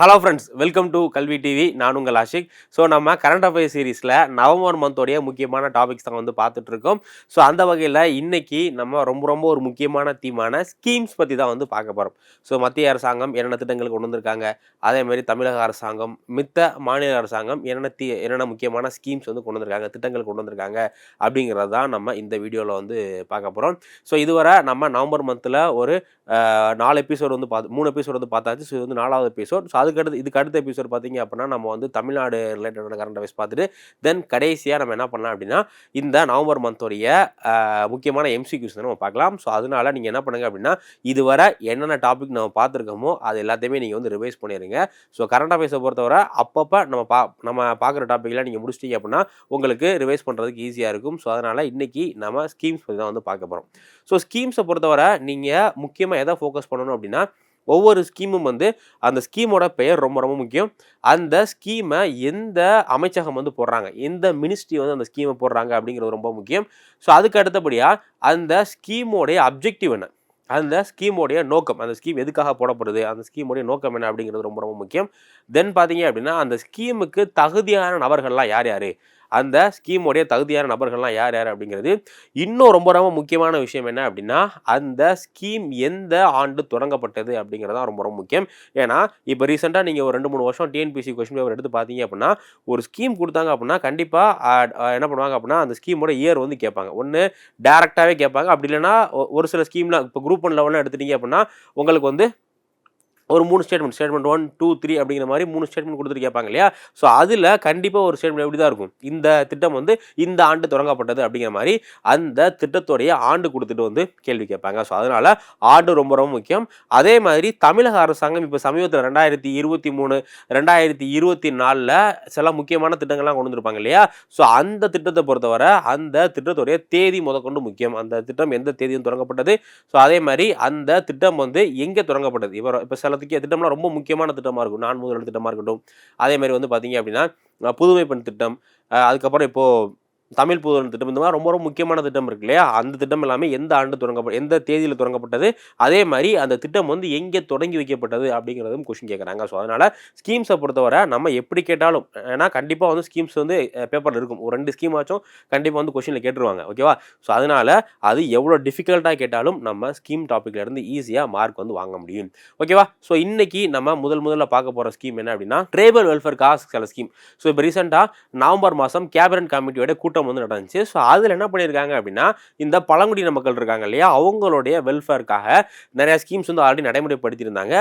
Hello friends welcome to Kalvi TV நான் உங்கள் Ashiq. So நம்ம கரண்ட் அஃபேர்ஸ் சீரீஸில் நவம்பர் மந்தோடைய முக்கியமான டாபிக்ஸ் தான் வந்து பார்த்துட்ருக்கோம். ஸோ அந்த வகையில் இன்றைக்கி நம்ம ரொம்ப ரொம்ப ஒரு முக்கியமான தீமான ஸ்கீம்ஸ் பற்றி தான் வந்து பார்க்க போகிறோம் ஸோ மத்திய அரசாங்கம் என்னென்ன திட்டங்கள் கொண்டு வந்திருக்காங்க? அதேமாதிரி தமிழக அரசாங்கம் மித்த மாநில அரசாங்கம் என்னென்ன தீ என்னென்ன முக்கியமான ஸ்கீம்ஸ் வந்து கொண்டு வந்திருக்காங்க? திட்டங்கள் கொண்டு வந்திருக்காங்க? அப்படிங்கிறது தான் நம்ம இந்த வீடியோவில் வந்து பார்க்க போகிறோம் ஸோ இதுவரை நம்ம நவம்பர் மந்தில் ஒரு நாலு எபிசோடு வந்து பார்த்து மூணு எபிசோடு வந்து பார்த்தாச்சு. ஸோ இது வந்து நாலாவது எபிசோட் ஸோ அதுக்கடுத்து இதுக்கு அடுத்த எபிசோட் பார்த்தீங்க அப்படின்னா நம்ம வந்து தமிழ்நாடு ரிலேட்டடான கரண்ட் அஃபேர்ஸ் பார்த்துட்டு தென் கடைசியாக நம்ம என்ன பண்ணலாம் அப்படின்னா இந்த நவம்பர் மந்தோடைய முக்கியமான எம்சிக்யூஸ் நம்ம பார்க்கலாம். ஸோ அதனால நீங்கள் என்ன பண்ணுங்க அப்படின்னா இதுவரை என்னென்ன டாபிக் நம்ம பார்த்துருக்கோமோ அது எல்லாத்தையுமே நீங்கள் வந்து ரிவைஸ் பண்ணிடுங்க ஸோ கரண்ட் அஃபேர்ஸை பொறுத்தவரை அப்பப்போ நம்ம பா நம்ம பார்க்குற டாப்பிக்லாம் நீங்கள் முடிச்சிட்டீங்க அப்படின்னா உங்களுக்கு ரிவைஸ் பண்ணுறதுக்கு ஈஸியாக இருக்கும். ஸோ அதனால் இன்றைக்கி நம்ம ஸ்கீம்ஸ் பற்றி தான் வந்து பார்க்க போகிறோம் ஸோ ஸ்கீம்ஸை பொறுத்தவரை நீங்கள் முக்கியமாக எதை ஃபோக்கஸ் பண்ணணும் அப்படின்னா ஒவ்வொரு ஸ்கீமும் வந்து அந்த ஸ்கீமோட பெயர் ரொம்ப ரொம்ப முக்கியம். அந்த ஸ்கீமை எந்த அமைச்சகம் வந்து போடுறாங்க? எந்த மினிஸ்ட்ரி வந்து அந்த ஸ்கீமை போடுறாங்க அப்படிங்கிறது ரொம்ப முக்கியம். ஸோ அதுக்கு அடுத்தபடியாக அந்த ஸ்கீமோடைய அப்ஜெக்டிவ் என்ன? அந்த ஸ்கீமோடைய நோக்கம். அந்த ஸ்கீம் எதுக்காக போடப்படுது? அந்த ஸ்கீமோடைய நோக்கம் என்ன அப்படிங்கிறது ரொம்ப ரொம்ப முக்கியம். தென் பார்த்தீங்க அப்படின்னா அந்த ஸ்கீமுக்கு தகுதியான நபர்கள்லாம் யார் யார்? அந்த ஸ்கீமோடைய தகுதியான நபர்கள்லாம் யார் யார் அப்படிங்கிறது இன்னும் ரொம்ப ரொம்ப முக்கியமான விஷயம் என்ன அப்படின்னா அந்த ஸ்கீம் எந்த ஆண்டு தொடங்கப்பட்டது அப்படிங்கிறது தான் ரொம்ப ரொம்ப முக்கியம். ஏன்னா இப்போ ரீசெண்டாக நீங்கள் ஒரு ரெண்டு மூணு வருஷம் டிஎன்பிசி கொஸ்டின் பேப்பர் எடுத்து பார்த்தீங்க அப்படின்னா ஒரு ஸ்கீம் கொடுத்தாங்க அப்படின்னா கண்டிப்பாக என்ன பண்ணுவாங்க அப்படின்னா அந்த ஸ்கீமோட இயர் வந்து கேட்பாங்க. ஒன்று டேரெக்டாகவே கேட்பாங்க. அப்படி இல்லைன்னா ஒரு சில ஸ்கீம்லாம் இப்போ குரூப் ஒன் லெவலில் எடுத்துட்டீங்க அப்படின்னா உங்களுக்கு வந்து ஒரு மூணு statement statement one two three அப்படிங்கிற மாதிரி மூணு ஸ்டேட்மெண்ட் கொடுத்துட்டு கேட்பாங்க இல்லையா? ஸோ அதில் கண்டிப்பாக ஒரு ஸ்டேட்மெண்ட் எப்படி தான் இருக்கும். இந்த திட்டம் வந்து இந்த ஆண்டு தொடங்கப்பட்டது அப்படிங்கிற மாதிரி அந்த திட்டத்துடைய ஆண்டு கொடுத்துட்டு வந்து கேள்வி கேட்பாங்க. ஸோ அதனால் ஆண்டு ரொம்ப ரொம்ப முக்கியம். அதே மாதிரி தமிழக அரசாங்கம் இப்போ சமீபத்தில் ரெண்டாயிரத்தி இருபத்தி மூணு ரெண்டாயிரத்தி இருபத்தி நாலில் சில முக்கியமான திட்டங்கள்லாம் கொண்டு வந்திருப்பாங்க இல்லையா? ஸோ அந்த திட்டத்தை பொறுத்தவரை அந்த திட்டத்துடைய தேதி முதற்கொண்டு முக்கியம். அந்த திட்டம் எந்த தேதியும் தொடங்கப்பட்டது. ஸோ அதே மாதிரி அந்த திட்டம் வந்து எங்கே தொடங்கப்பட்டது? இப்போ இப்போ சில திக்க திட்டம்லாம் ரொம்ப முக்கியமான திட்டமாக இருக்கும். நான் முதல் திட்டமாக இருக்கட்டும். அதே மாதிரி வந்து பார்த்தீங்க அப்படின்னா புதுமை பெண் திட்டம் அதுக்கப்புறம் இப்போது தமிழ் புதுவன் திட்டம். இந்த மாதிரி ரொம்ப ரொம்ப முக்கியமான திட்டம் இருக்கு இல்லையா? அந்த திட்டம் எல்லாமே எந்த ஆண்டு தொடங்கப்பட்ட எந்த தேதியில் தொடங்கப்பட்டது? அதே மாதிரி அந்த திட்டம் வந்து எங்கே தொடங்கி வைக்கப்பட்டது அப்படிங்கிறதும் கொஷின் கேட்குறாங்க. ஸோ அதனால் ஸ்கீம்ஸை பொறுத்தவரை நம்ம எப்படி கேட்டாலும் ஏன்னா கண்டிப்பாக வந்து ஸ்கீம்ஸ் வந்து பேப்பரில் இருக்கும். ஒரு ரெண்டு ஸ்கீம் ஆச்சும் கண்டிப்பாக வந்து கொஷினில் கேட்டுருவாங்க. ஓகேவா ஸோ அதனால் அது எவ்வளோ டிஃபிகல்ட்டாக கேட்டாலும் நம்ம ஸ்கீம் டாப்பிக்லேருந்து ஈஸியாக மார்க் வந்து வாங்க முடியும். ஓகேவா ஸோ இன்னைக்கு நம்ம முதல் முதல்ல பார்க்க போகிற ஸ்கீம் என்ன அப்படின்னா ட்ரைபல் வெல்ஃபேர் காசு சில ஸ்கீம் ஸோ இப்போ ரீசெண்டாக நவம்பர் மாதம் கேபினட் கமிட்டியோட கூட்டம் வந்து நடந்துச்சு. ஸோ அதில் என்ன பண்ணியிருக்காங்க அப்படின்னா இந்த பழங்குடியின மக்கள் இருக்காங்க இல்லையா அவங்களுடைய வெல்ஃபேருக்காக நிறைய ஸ்கீம்ஸ் வந்து ஆல்ரெடி நடைமுறைப்படுத்தியிருந்தாங்க.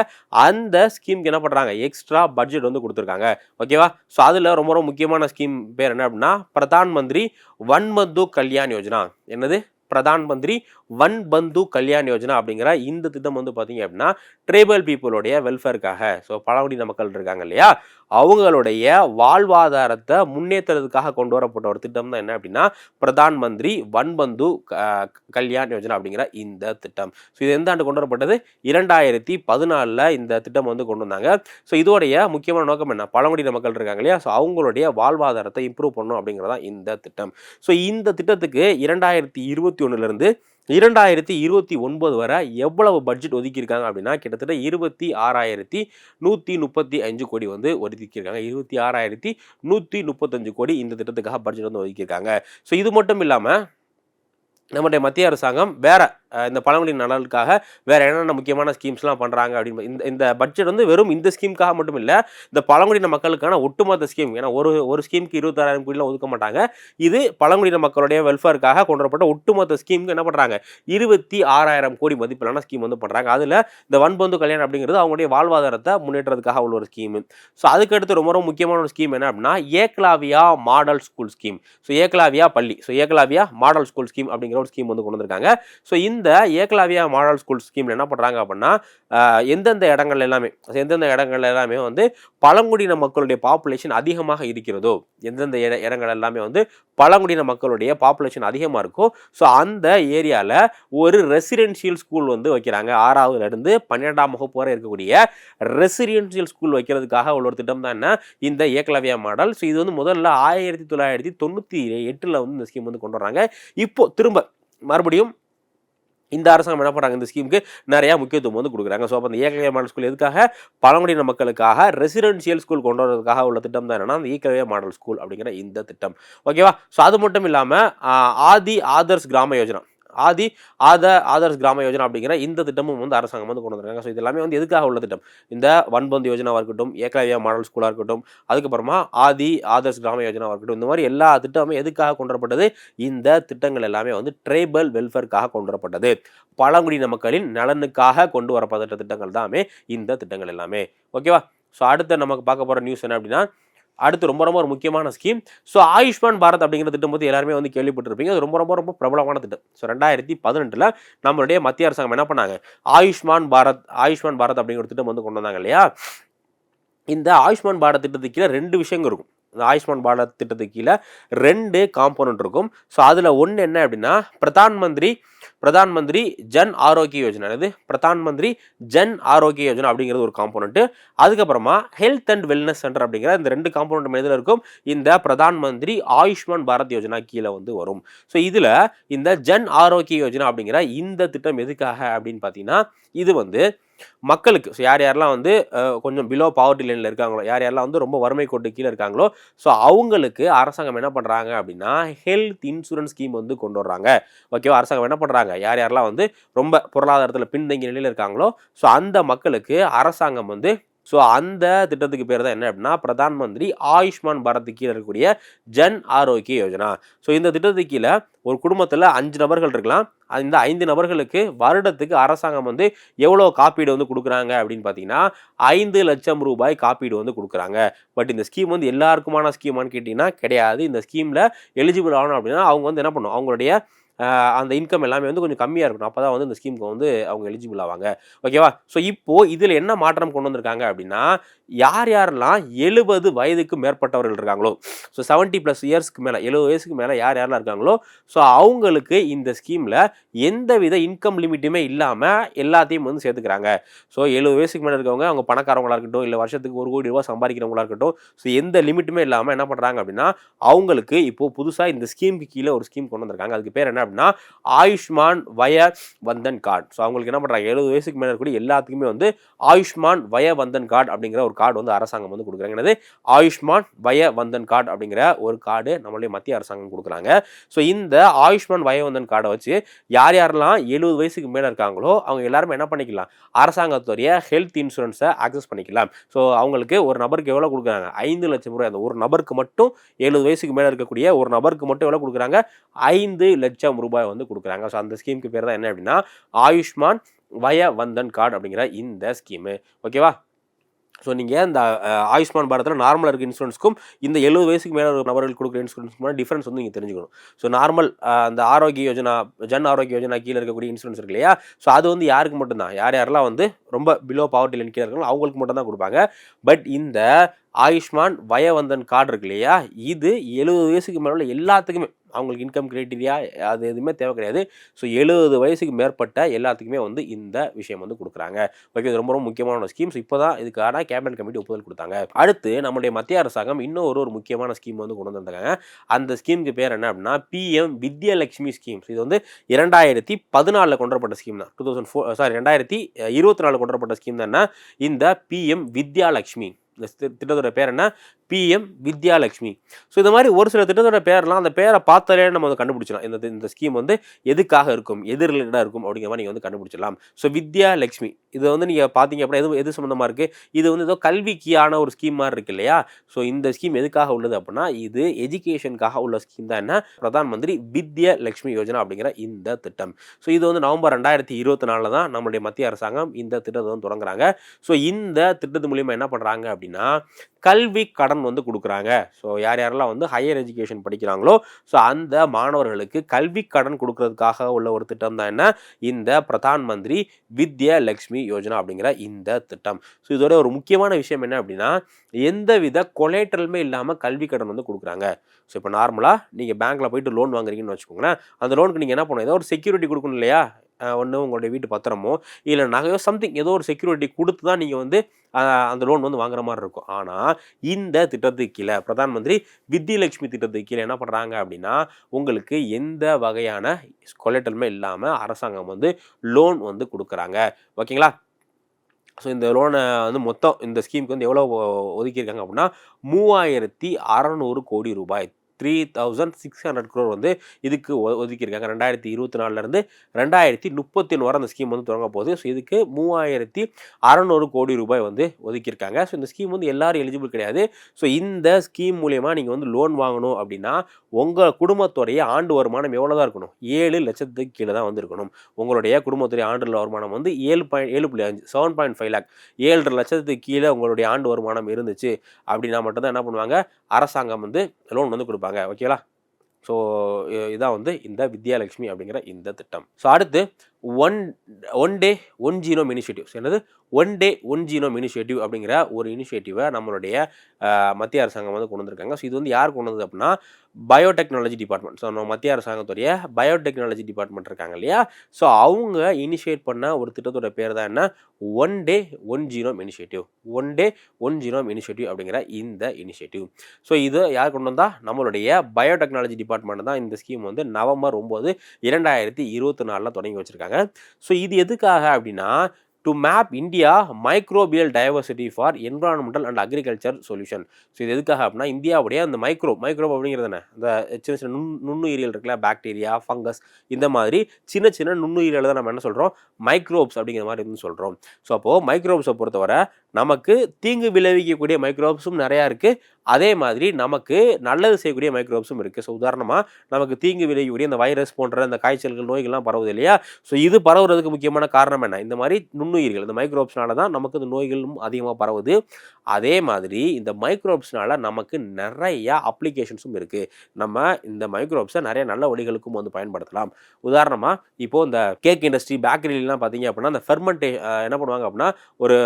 அந்த ஸ்கீம்க்கு என்ன பண்ணுறாங்க எக்ஸ்ட்ரா பட்ஜெட் வந்து கொடுத்துருக்காங்க. ஓகேவா ஸோ அதில் ரொம்ப ரொம்ப முக்கியமான ஸ்கீம் பேர் என்ன அப்படின்னா பிரதான் மந்திரி வன் பந்து கல்யாண் யோஜனா. என்னது? பிரதான் மந்திரி வன் பந்து கல்யாண் யோஜனா அப்படிங்கிற இந்த திட்டம் வந்து பார்த்தீங்க அப்படின்னா ட்ரைபல் பீப்புளுடைய வெல்ஃபேருக்காக ஸோ பழங்குடியின மக்கள் இருக்காங்க இல்லையா அவங்களுடைய வாழ்வாதாரத்தை முன்னேற்றுறதுக்காக கொண்டு வரப்பட்ட ஒரு திட்டம் தான் என்ன அப்படின்னா பிரதான் மந்திரி வன்பந்து க- கல்யாண் யோஜனா அப்படிங்கிற இந்த திட்டம். ஸோ இது எந்த ஆண்டு கொண்டு வரப்பட்டது? இரண்டாயிரத்தி பதினாலில் இந்த திட்டம் வந்து கொண்டு வந்தாங்க. ஸோ இதோடைய முக்கியமான நோக்கம் என்ன? பழங்குடியின மக்கள் இருக்காங்க இல்லையா? ஸோ அவங்களுடைய வாழ்வாதாரத்தை இம்ப்ரூவ் பண்ணணும் அப்படிங்கிறதான் இந்த திட்டம். ஸோ இந்த திட்டத்துக்கு இரண்டாயிரத்தி இருபத்தி ஒன்றுலேருந்து இரண்டாயிரத்தி இருபத்தி ஒன்பது வரை எவ்வளவு பட்ஜெட் ஒதுக்கியிருக்காங்க அப்படின்னா கிட்டத்தட்ட இருபத்தி ஆறாயிரத்தி நூற்றி முப்பத்தி அஞ்சு கோடி வந்து ஒதுக்கியிருக்காங்க. இருபத்தி ஆறாயிரத்தி நூற்றி முப்பத்தஞ்சு கோடி இந்த திட்டத்துக்காக பட்ஜெட் வந்து ஒதுக்கியிருக்காங்க. ஸோ இது மட்டும் இல்லாமல் நம்முடைய மத்திய அரசாங்கம் வேற இந்த பழங்குடி நலனுக்காக வேற என்னென்ன முக்கியமான ஸ்கீம்ஸ்லாம் பண்ணுறாங்க அப்படின்னு இந்த இந்த பட்ஜெட் வந்து வெறும் இந்த ஸ்கீமுக்காக மட்டும் இல்லை இந்த பழங்குடியின மக்களுக்கான ஒட்டுமொத்த ஸ்கீம் ஏன்னா ஒரு ஒரு ஸ்கீமுக்கு இருபத்தாறாயிரம் கோடியில் ஒதுக்க மாட்டாங்க. இது பழங்குடியின மக்களுடைய வெல்ஃபேருக்காக கொண்டு வரப்பட்ட ஒட்டுமொத்த ஸ்கீமுக்கு என்ன பண்ணுறாங்க இருபத்தி ஆறாயிரம் கோடி மதிப்பிலான ஸ்கீம் வந்து பண்ணுறாங்க அதில் இந்த வன்பந்து கல்யாணம் அப்படிங்கிறது அவங்களுடைய வாழ்வாதாரத்தை முன்னேற்றத்துக்காக உள்ள ஒரு ஸ்கீம் ஸோ அதுக்கடுத்து ரொம்ப ரொம்ப முக்கியமான ஒரு ஸ்கீம் என்ன அப்படின்னா Eklavya model school scheme so Eklavya பள்ளி. So Eklavya model school scheme அப்படிங்கிற ஒரு ஸ்கீம் வந்து கொண்டு வந்திருக்காங்க ஸோ இந்த ஏக்லாவியா மாடல் ஸ்கூல் ஸ்கீமில் என்ன பண்ணுறாங்க அப்படின்னா எந்தெந்த இடங்கள் எல்லாமே எந்தெந்த இடங்கள் எல்லாமே வந்து பழங்குடியின மக்களுடைய பாப்புலேஷன் அதிகமாக இருக்கிறதோ எந்தெந்த இட இடங்கள் எல்லாமே வந்து பழங்குடியின மக்களுடைய பாப்புலேஷன் அதிகமாக இருக்கோ ஸோ அந்த ஏரியாவில் ஒரு ரெசிடென்ஷியல் ஸ்கூல் வந்து வைக்கிறாங்க. ஆறாவதுலேருந்து பன்னிரெண்டாம் வகுப்பு வரை இருக்கக்கூடிய ரெசிடென்ஷியல் ஸ்கூல் வைக்கிறதுக்காக உள்ள ஒரு திட்டம் தான் என்ன? இந்த ஏகலவியா மாடல். ஸோ இது வந்து முதல்ல ஆயிரத்தி தொள்ளாயிரத்தி தொண்ணூற்றி எட்டில் வந்து இந்த ஸ்கீம் வந்து கொண்டு வராங்க இப்போ திரும்ப மறுபடியும் இந்த அரசாங்கம் என்ன பண்ணுறாங்க இந்த ஸ்கீமுக்கு நிறையா முக்கியத்துவம் வந்து கொடுக்குறாங்க. ஸோ அப்போ அந்த ஏகலைய மாடல் ஸ்கூல் எதுக்காக? பழங்குடியின மக்களுக்காக ரெசிடென்ஷியல் ஸ்கூல் கொண்டு வரதுக்காக உள்ள திட்டம் தான் என்னன்னா அந்த ஈக்கலையா மாடல் ஸ்கூல் அப்படிங்கிற இந்த திட்டம். ஓகேவா ஸோ அது மட்டும் இல்லாமல் ஆதி ஆதர்ஸ் கிராம யோஜனா. ஆதி ஆத ஆதர்ஸ் கிராம யோஜனா அப்படிங்கிற இந்த திட்டமும் வந்து அரசாங்கம் வந்து கொண்டு வந்திருக்காங்க. ஸோ இது எல்லாமே வந்து எதுக்காக உள்ள திட்டம்? இந்த வன்பந்து யோஜனாவாக இருக்கட்டும் ஏக்கலவியா மாடல் ஸ்கூலாக இருக்கட்டும் அதுக்கப்புறமா ஆதி ஆதர்ஸ் கிராம யோஜனாவாக இருக்கட்டும் இந்த மாதிரி எல்லா திட்டமும் எதுக்காக கொண்டு வரப்பட்டது இந்த திட்டங்கள் எல்லாமே வந்து ட்ரைபல் வெல்ஃபேருக்காக கொண்டு வரப்பட்டது பழங்குடியின மக்களின் நலனுக்காக கொண்டு வரப்பட்ட திட்டங்கள் தாமே இந்த திட்டங்கள் எல்லாமே. ஓகேவா? ஸோ அடுத்த நமக்கு பார்க்க போகிற நியூஸ் என்ன அப்படின்னா அடுத்து ரொம்ப ரொம்ப ஒரு முக்கியமான ஸ்கீம் ஸோ ஆயுஷ்மான் பாரத் அப்படிங்கிற திட்டம் பற்றி எல்லாருமே வந்து கேள்விப்பட்டிருப்பீங்க. அது ரொம்ப ரொம்ப ரொம்ப பிரபலமான திட்டம். ஸோ ரெண்டாயிரத்தி பதினெட்டில் நம்மளுடைய மத்திய அரசாங்கம் என்ன பண்ணாங்க? ஆயுஷ்மான் பாரத் ஆயுஷ்மான் பாரத் அப்படிங்கிற திட்டம் வந்து கொண்டு வந்தாங்க இல்லையா? இந்த ஆயுஷ்மான் பாரத் திட்டத்துக்கு கீழே ரெண்டு விஷயங்கள் இருக்கும். இந்த ஆயுஷ்மான் பாரத் திட்டத்துக்கு கீழே ரெண்டு காம்போனன்ட் இருக்கும். ஸோ அதில் ஒன்று என்ன அப்படின்னா பிரதான் மந்திரி பிரதான் மந்திரி ஜன் ஆரோக்கிய யோஜனா. இது பிரதான் மந்திரி ஜன் ஆரோக்கிய யோஜனா அப்படிங்கிறது ஒரு காம்போனன்ட்டு அதுக்கப்புறமா ஹெல்த் அண்ட் வெல்னஸ் சென்டர் அப்படிங்கிற இந்த ரெண்டு காம்போனன்ட் எதில் இருக்கும்? இந்த பிரதான் மந்திரி ஆயுஷ்மான் பாரத் யோஜனா கீழே வந்து வரும். ஸோ இதில் இந்த ஜன் ஆரோக்கிய யோஜனா அப்படிங்கிற இந்த திட்டம் எதுக்காக அப்படின்னு பார்த்தீங்கன்னா இது வந்து மக்களுக்கு. ஸோ யார் யாரெல்லாம் வந்து கொஞ்சம் பிலோ பாவர்ட்டி லைனில் இருக்காங்களோ யார் யாரெல்லாம் வந்து ரொம்ப வறுமை கோட்டு கீழே இருக்காங்களோ ஸோ அவங்களுக்கு அரசாங்கம் என்ன பண்ணுறாங்க அப்படின்னா ஹெல்த் இன்சூரன்ஸ் ஸ்கீம் வந்து கொண்டு வர்றாங்க. ஓகேவா அரசாங்கம் என்ன பண்ணுறாங்க யார் யாரெல்லாம் வந்து ரொம்ப பொருளாதாரத்தில் பின்தங்கிய நிலையில் இருக்காங்களோ ஸோ அந்த மக்களுக்கு அரசாங்கம் வந்து ஸோ அந்த திட்டத்துக்கு பேர் தான் என்ன அப்படின்னா பிரதான் மந்திரி ஆயுஷ்மான் பாரத் கீழே இருக்கக்கூடிய ஜன் ஆரோக்கிய யோஜனா. ஸோ இந்த திட்டத்துக்கு கீழே ஒரு குடும்பத்தில் அஞ்சு நபர்கள் இருக்கலாம். இந்த ஐந்து நபர்களுக்கு வருடத்துக்கு அரசாங்கம் வந்து எவ்வளோ காப்பீடு வந்து கொடுக்குறாங்க அப்படின்னு பார்த்தீங்கன்னா ஐந்து லட்சம் ரூபாய் காப்பீடு வந்து கொடுக்குறாங்க. பட் இந்த ஸ்கீம் வந்து எல்லாருக்குமான ஸ்கீமான்னு கேட்டிங்கன்னா கிடையாது. இந்த ஸ்கீமில் எலிஜிபிள் ஆகணும் அப்படின்னா அவங்க வந்து என்ன பண்ணும்? அவங்களுடைய அந்த இன்கம் எல்லாமே வந்து கொஞ்சம் கம்மியாக இருக்கணும். அப்போ தான் வந்து இந்த ஸ்கீமுக்கு வந்து அவங்க எலிஜிபிள் ஆவாங்க. ஓகேவா ஸோ இப்போது இதில் என்ன மாற்றம் கொண்டு வந்திருக்காங்க அப்படின்னா யார் யாரெல்லாம் எழுபது வயதுக்கு மேற்பட்டவர்கள் இருக்காங்களோ ஸோ செவன்ட்டி ப்ளஸ் இயர்ஸ்க்கு மேலே எழுபது வயசுக்கு மேலே யார் யாரெல்லாம் இருக்காங்களோ ஸோ அவங்களுக்கு இந்த ஸ்கீமில் எந்த வித இன்கம் லிமிட்டுமே இல்லாமல் எல்லாத்தையும் வந்து சேர்த்துக்கிறாங்க. ஸோ எழுபது வயசுக்கு மேலே இருக்கவங்க அவங்க பணக்காரவங்களாக இருக்கட்டும் இல்லை வருஷத்துக்கு ஒரு கோடி ரூபா சம்பாதிக்கிறவங்களா இருக்கட்டும் ஸோ எந்த லிமிட்டுமே இல்லாமல் என்ன பண்ணுறாங்க அப்படின்னா அவங்களுக்கு இப்போது புதுசாக இந்த ஸ்கீமுக்கு கீழே ஒரு ஸ்கீம் கொண்டு வந்திருக்காங்க. அதுக்கு பேர் என்ன அப்படின்னா ஆயுஷ்மான் வய வந்தன் கார்டு. ஸோ அவங்களுக்கு என்ன பண்ணுறாங்க எழுபது வயசுக்கு மேலே இருக்கக்கூடிய எல்லாத்துக்குமே வந்து ஆயுஷ்மான் வய வந்தன் கார்டு அப்படிங்கிற ஒரு கார்டு வந்து அரசாங்கம் வந்து கொடுக்குறாங்க. என்னது? ஆயுஷ்மான் வய வந்தன் கார்டு அப்படிங்கிற ஒரு கார்டு நம்மளுடைய மத்திய அரசாங்கம் கொடுக்குறாங்க. ஸோ இந்த ஆயுஷ்மான் வயவந்தன் கார்டை வச்சு யார் யாரெல்லாம் எழுபது வயசுக்கு மேலே இருக்காங்களோ அவங்க எல்லாருமே என்ன பண்ணிக்கலாம்? அரசாங்கத்துடைய ஹெல்த் இன்சூரன்ஸை ஆக்சஸ் பண்ணிக்கலாம். ஸோ அவங்களுக்கு ஒரு நபருக்கு எவ்வளோ கொடுக்குறாங்க? ஐந்து லட்சம் ரூபாய். அந்த ஒரு நபருக்கு மட்டும் எழுபது வயசுக்கு மேலே இருக்கக்கூடிய ஒரு நபருக்கு மட்டும் எவ்வளோ கொடுக்குறாங்க? ஐந்து லட்சம் ரூபாய் வந்து கொடுக்குறாங்க. ஸோ அந்த ஸ்கீமுக்கு பேர் தான் என்ன அப்படின்னா ஆயுஷ்மான் வய வந்தன் கார்டு அப்படிங்கிற இந்த ஸ்கீமு ஓகேவா ஸோ நீங்கள் இந்த ஆயுஷ்மான் பாரத்தில் நார்மலாக இருக்க இன்சூரன்ஸ்க்கும் இந்த எழுபது வயசுக்கு மேலே ஒரு நபர்கள் கொடுக்குற இன்சூரன்ஸ்க்குமான டிஃப்ரென்ஸ் வந்து நீங்கள் தெரிஞ்சுக்கணும். ஸோ நார்மல் அந்த ஆரோக்கிய யோஜனா ஜன் ஆரோக்கிய யோஜனா கீழே இருக்கக்கூடிய இன்சூரன்ஸ் இருக்கு இல்லையா? ஸோ அது வந்து யாருக்கு மட்டும்தான். யார் யாரெல்லாம் வந்து ரொம்ப பிலோ பாவர்ட்டி லைன் கீழே இருக்காங்களோ அவங்களுக்கு மட்டும் தான் கொடுப்பாங்க. பட் இந்த ஆயுஷ்மான் வயவந்தன் கார்டு இருக்கு இல்லையா? இது எழுபது வயசுக்கு மேலே உள்ள எல்லாத்துக்குமே அவங்களுக்கு இன்கம் கிரைட்டீரியா அது எதுவுமே தேவை கிடையாது. ஸோ எழுபது வயசுக்கு மேற்பட்ட எல்லாத்துக்குமே வந்து இந்த விஷயம் வந்து கொடுக்குறாங்க. ஓகே இது ரொம்ப ரொம்ப முக்கியமான ஸ்கீம்ஸ் இப்போ தான் இதுக்கான கேபினட் கமிட்டி ஒப்புதல் கொடுத்தாங்க. அடுத்து நம்முடைய மத்திய அரசாங்கம் இன்னும் ஒரு ஒரு முக்கியமான ஸ்கீம் வந்து கொண்டு வந்திருக்காங்க. அந்த ஸ்கீமுக்கு பேர் என்ன அப்படின்னா பிஎம் வித்யலட்சுமி ஸ்கீம்ஸ் இது வந்து இரண்டாயிரத்தி பதினாலில் கொண்டு வரப்பட்ட ஸ்கீம் தான். டூ தௌசண்ட் ஃபோர் சாரி ரெண்டாயிரத்தி இருபத்தி நாலு கொண்டு வரப்பட்ட ஸ்கீம் தான் இந்த பிஎம் வித்யாலட்சுமி இந்த திட்டத்தோட பேர் என்ன? பிஎம் வித்யாலட்சுமி ஸோ இந்த மாதிரி ஒரு சில திட்டத்தோட பேர்லாம் அந்த பேரை பார்த்தாலே நம்ம வந்து கண்டுபிடிச்சலாம் இந்த இந்த ஸ்கீம் வந்து எதுக்காக இருக்கும் எது ரிலேட்டடாக இருக்கும் அப்படிங்கிற மாதிரி நீங்கள் வந்து கண்டுபிடிச்சிடலாம். ஸோ வித்யாலட்சுமி இதை வந்து நீங்கள் பார்த்தீங்க அப்படின்னா எது எது சம்மந்தமாக இருக்குது இது வந்து ஏதோ கல்விக்கியான ஒரு ஸ்கீம் மாதிரி இருக்கு இல்லையா? ஸோ இந்த ஸ்கீம் எதுக்காக உள்ளது அப்படின்னா இது எஜுகேஷனுக்காக உள்ள ஸ்கீம் தான். என்ன? பிரதான் மந்திரி வித்யா லட்சுமி யோஜனா அப்படிங்கிற இந்த திட்டம். ஸோ இது வந்து நவம்பர் ரெண்டாயிரத்தி இருபத்தி நாலில் தான் நம்மளுடைய மத்திய அரசாங்கம் இந்த திட்டத்தை வந்து தொடங்குறாங்க. ஸோ இந்த திட்டத்து மூலியமாக என்ன பண்ணுறாங்க அப்படின்னா கல்வி கடன் வந்து கொடுக்குறாங்க. ஸோ யார் யாரெல்லாம் வந்து ஹையர் எஜுகேஷன் படிக்கிறாங்களோ ஸோ அந்த மாணவர்களுக்கு கல்வி கடன் கொடுக்கறதுக்காக உள்ள ஒரு திட்டம் தான் என்ன? இந்த பிரதான் மந்திரி வித்யா லக்ஷ்மி யோஜனா அப்படிங்கிற இந்த திட்டம். ஸோ இதோட ஒரு முக்கியமான விஷயம் என்ன அப்படின்னா எந்தவித கொலேட்டரலுமே இல்லாமல் கல்வி கடன் வந்து கொடுக்குறாங்க. ஸோ இப்போ நார்மலாக நீங்கள் பேங்க்கில் போயிட்டு லோன் வாங்குறீங்கன்னு வச்சுக்கோங்களேன் அந்த லோனுக்கு நீங்கள் என்ன பண்ணணும் ஏதோ ஒரு செக்யூரிட்டி கொடுக்கணும் இல்லையா? ஒன்று உங்களுடைய வீட்டு பத்திரமோ இல்லை நகையோ சம்திங் ஏதோ ஒரு செக்யூரிட்டி கொடுத்து தான் நீங்கள் வந்து அந்த லோன் வந்து வாங்குற மாதிரி இருக்கும். ஆனால் இந்த திட்டத்துக்கு கீழே பிரதான் மந்திரி வித்யலட்சுமி திட்டத்துக்கு கீழே என்ன பண்ணுறாங்க அப்படின்னா உங்களுக்கு எந்த வகையான கொலட்டலுமே இல்லாமல் அரசாங்கம் வந்து லோன் வந்து கொடுக்குறாங்க. ஓகேங்களா? ஸோ இந்த லோனை வந்து மொத்தம் இந்த ஸ்கீமுக்கு வந்து எவ்வளோ ஒ- ஒதுக்கியிருக்காங்க அப்படின்னா மூவாயிரத்தி அறநூறு கோடி ரூபாய் three thousand six hundred crore வந்து இதுக்கு ஒ- ஒதுக்கியிருக்காங்க. ரெண்டாயிரத்தி இருபத்தி நாலுலேருந்து ரெண்டாயிரத்தி முப்பத்தி ஒன்று வரை அந்த ஸ்கீம் வந்து தொடங்க போகுது. ஸோ இதுக்கு மூவாயிரத்தி அறநூறு கோடி ரூபாய் வந்து ஒதுக்கியிருக்காங்க. ஸோ இந்த ஸ்கீம் வந்து எல்லாரும் எலிஜிபிள் கிடையாது. ஸோ இந்த ஸ்கீம் மூலயமா நீங்கள் வந்து லோன் வாங்கணும் அப்படின்னா உங்கள் குடும்பத்துடைய ஆண்டு வருமானம் எவ்வளோ தான் இருக்கணும்? ஏழு லட்சத்துக்கு கீழே தான் வந்து இருக்கணும் உங்களுடைய குடும்பத்துடைய ஆண்டு வருமானம் வந்து ஏழு பாயிண்ட் ஏழு புள்ளி அஞ்சு செவன் பாயிண்ட் ஃபைவ் லேக் ஏழரை லட்சத்துக்கு கீழே உங்களுடைய ஆண்டு வருமானம் இருந்துச்சு அப்படின்னா மட்டும்தான் என்ன பண்ணுவாங்க? அரசாங்கம் வந்து லோன் வந்து கொடுப்பாங்க. ஓகேங்களா ஸோ இதான் வந்து இந்த வித்யாலட்சுமி அப்படிங்கிற இந்த திட்டம். ஸோ அடுத்து one one day one genome initiatives என்னது? One day one genome initiative அப்படிங்கிற ஒரு இனிஷியேட்டிவை நம்மளுடைய மத்திய அரசாங்கம் வந்து கொண்டு வந்திருக்காங்க. ஸோ இது வந்து யார் கொண்டு வந்தது அப்படின்னா பயோடெக்னாலஜி டிபார்ட்மெண்ட் ஸோ நம்ம மத்திய அரசாங்கத்துடைய பயோடெக்னாலஜி டிபார்ட்மெண்ட் இருக்காங்க இல்லையா? ஸோ அவங்க இனிஷியேட் பண்ண ஒரு திட்டத்தோட பேர் தான் என்ன? One day one genome initiative one day one genome initiative அப்படிங்கிற இந்த இனிஷியேட்டிவ் ஸோ இது யார் கொண்டு வந்தால் நம்மளுடைய பயோடெக்னாலஜி டிபார்ட்மெண்ட் தான் இந்த ஸ்கீம் வந்து நவம்பர் ஒம்பது இரண்டாயிரத்தி இருபத்தி நாலில் தொடங்கி வச்சுருக்காங்க. ஸோ இது எதுக்காக அப்படின்னா to map India microbial diversity for environmental and agriculture solution so இது எதுக்காக அப்படின்னா இந்தியாவுடைய அந்த மைக்ரோ மைக்ரோப் அப்படிங்கிறது என்ன? இந்த சின்ன சின்ன நுண் நுண்ணுயிரியல் இருக்குல்ல பாக்டீரியா ஃபங்கஸ் இந்த மாதிரி சின்ன சின்ன நுண்ணுயிரியல் தான் நம்ம என்ன சொல்கிறோம் மைக்ரோப்ஸ் அப்படிங்கிற மாதிரி வந்து சொல்கிறோம் ஸோ அப்போது மைக்ரோப்ஸை பொறுத்தவரை நமக்கு தீங்கு விளைவிக்கக்கூடிய மைக்ரோப்ஸும் நிறையா இருக்குது அதே மாதிரி நமக்கு நல்லது செய்யக்கூடிய மைக்ரோப்ஸும் இருக்குது ஸோ உதாரணமாக நமக்கு தீங்கு விளையக்கூடிய இந்த வைரஸ் போன்ற இந்த காய்ச்சல்கள் நோய்கள்லாம் பரவுது இல்லையா? ஸோ இது பரவுறதுக்கு முக்கியமான காரணம் என்ன? இந்த மாதிரி நுண்ணுயிர்கள் இந்த மைக்ரோப்ஸ்னால தான் நமக்கு இந்த நோய்களும் அதிகமாக பரவுது. அதே மாதிரி இந்த மைக்ரோப்ஸ்னால நமக்கு நிறையா அப்ளிகேஷன்ஸும் இருக்குது நம்ம இந்த மைக்ரோப்ஸை நிறைய நல்ல வழிகளுக்கும் வந்து பயன்படுத்தலாம். உதாரணமாக இப்போது இந்த கேக் இண்டஸ்ட்ரி பேக்கரிலாம் பார்த்தீங்க அப்படின்னா இந்த ஃபெர்மெண்டே என்ன பண்ணுவாங்க அப்படின்னா ஒரு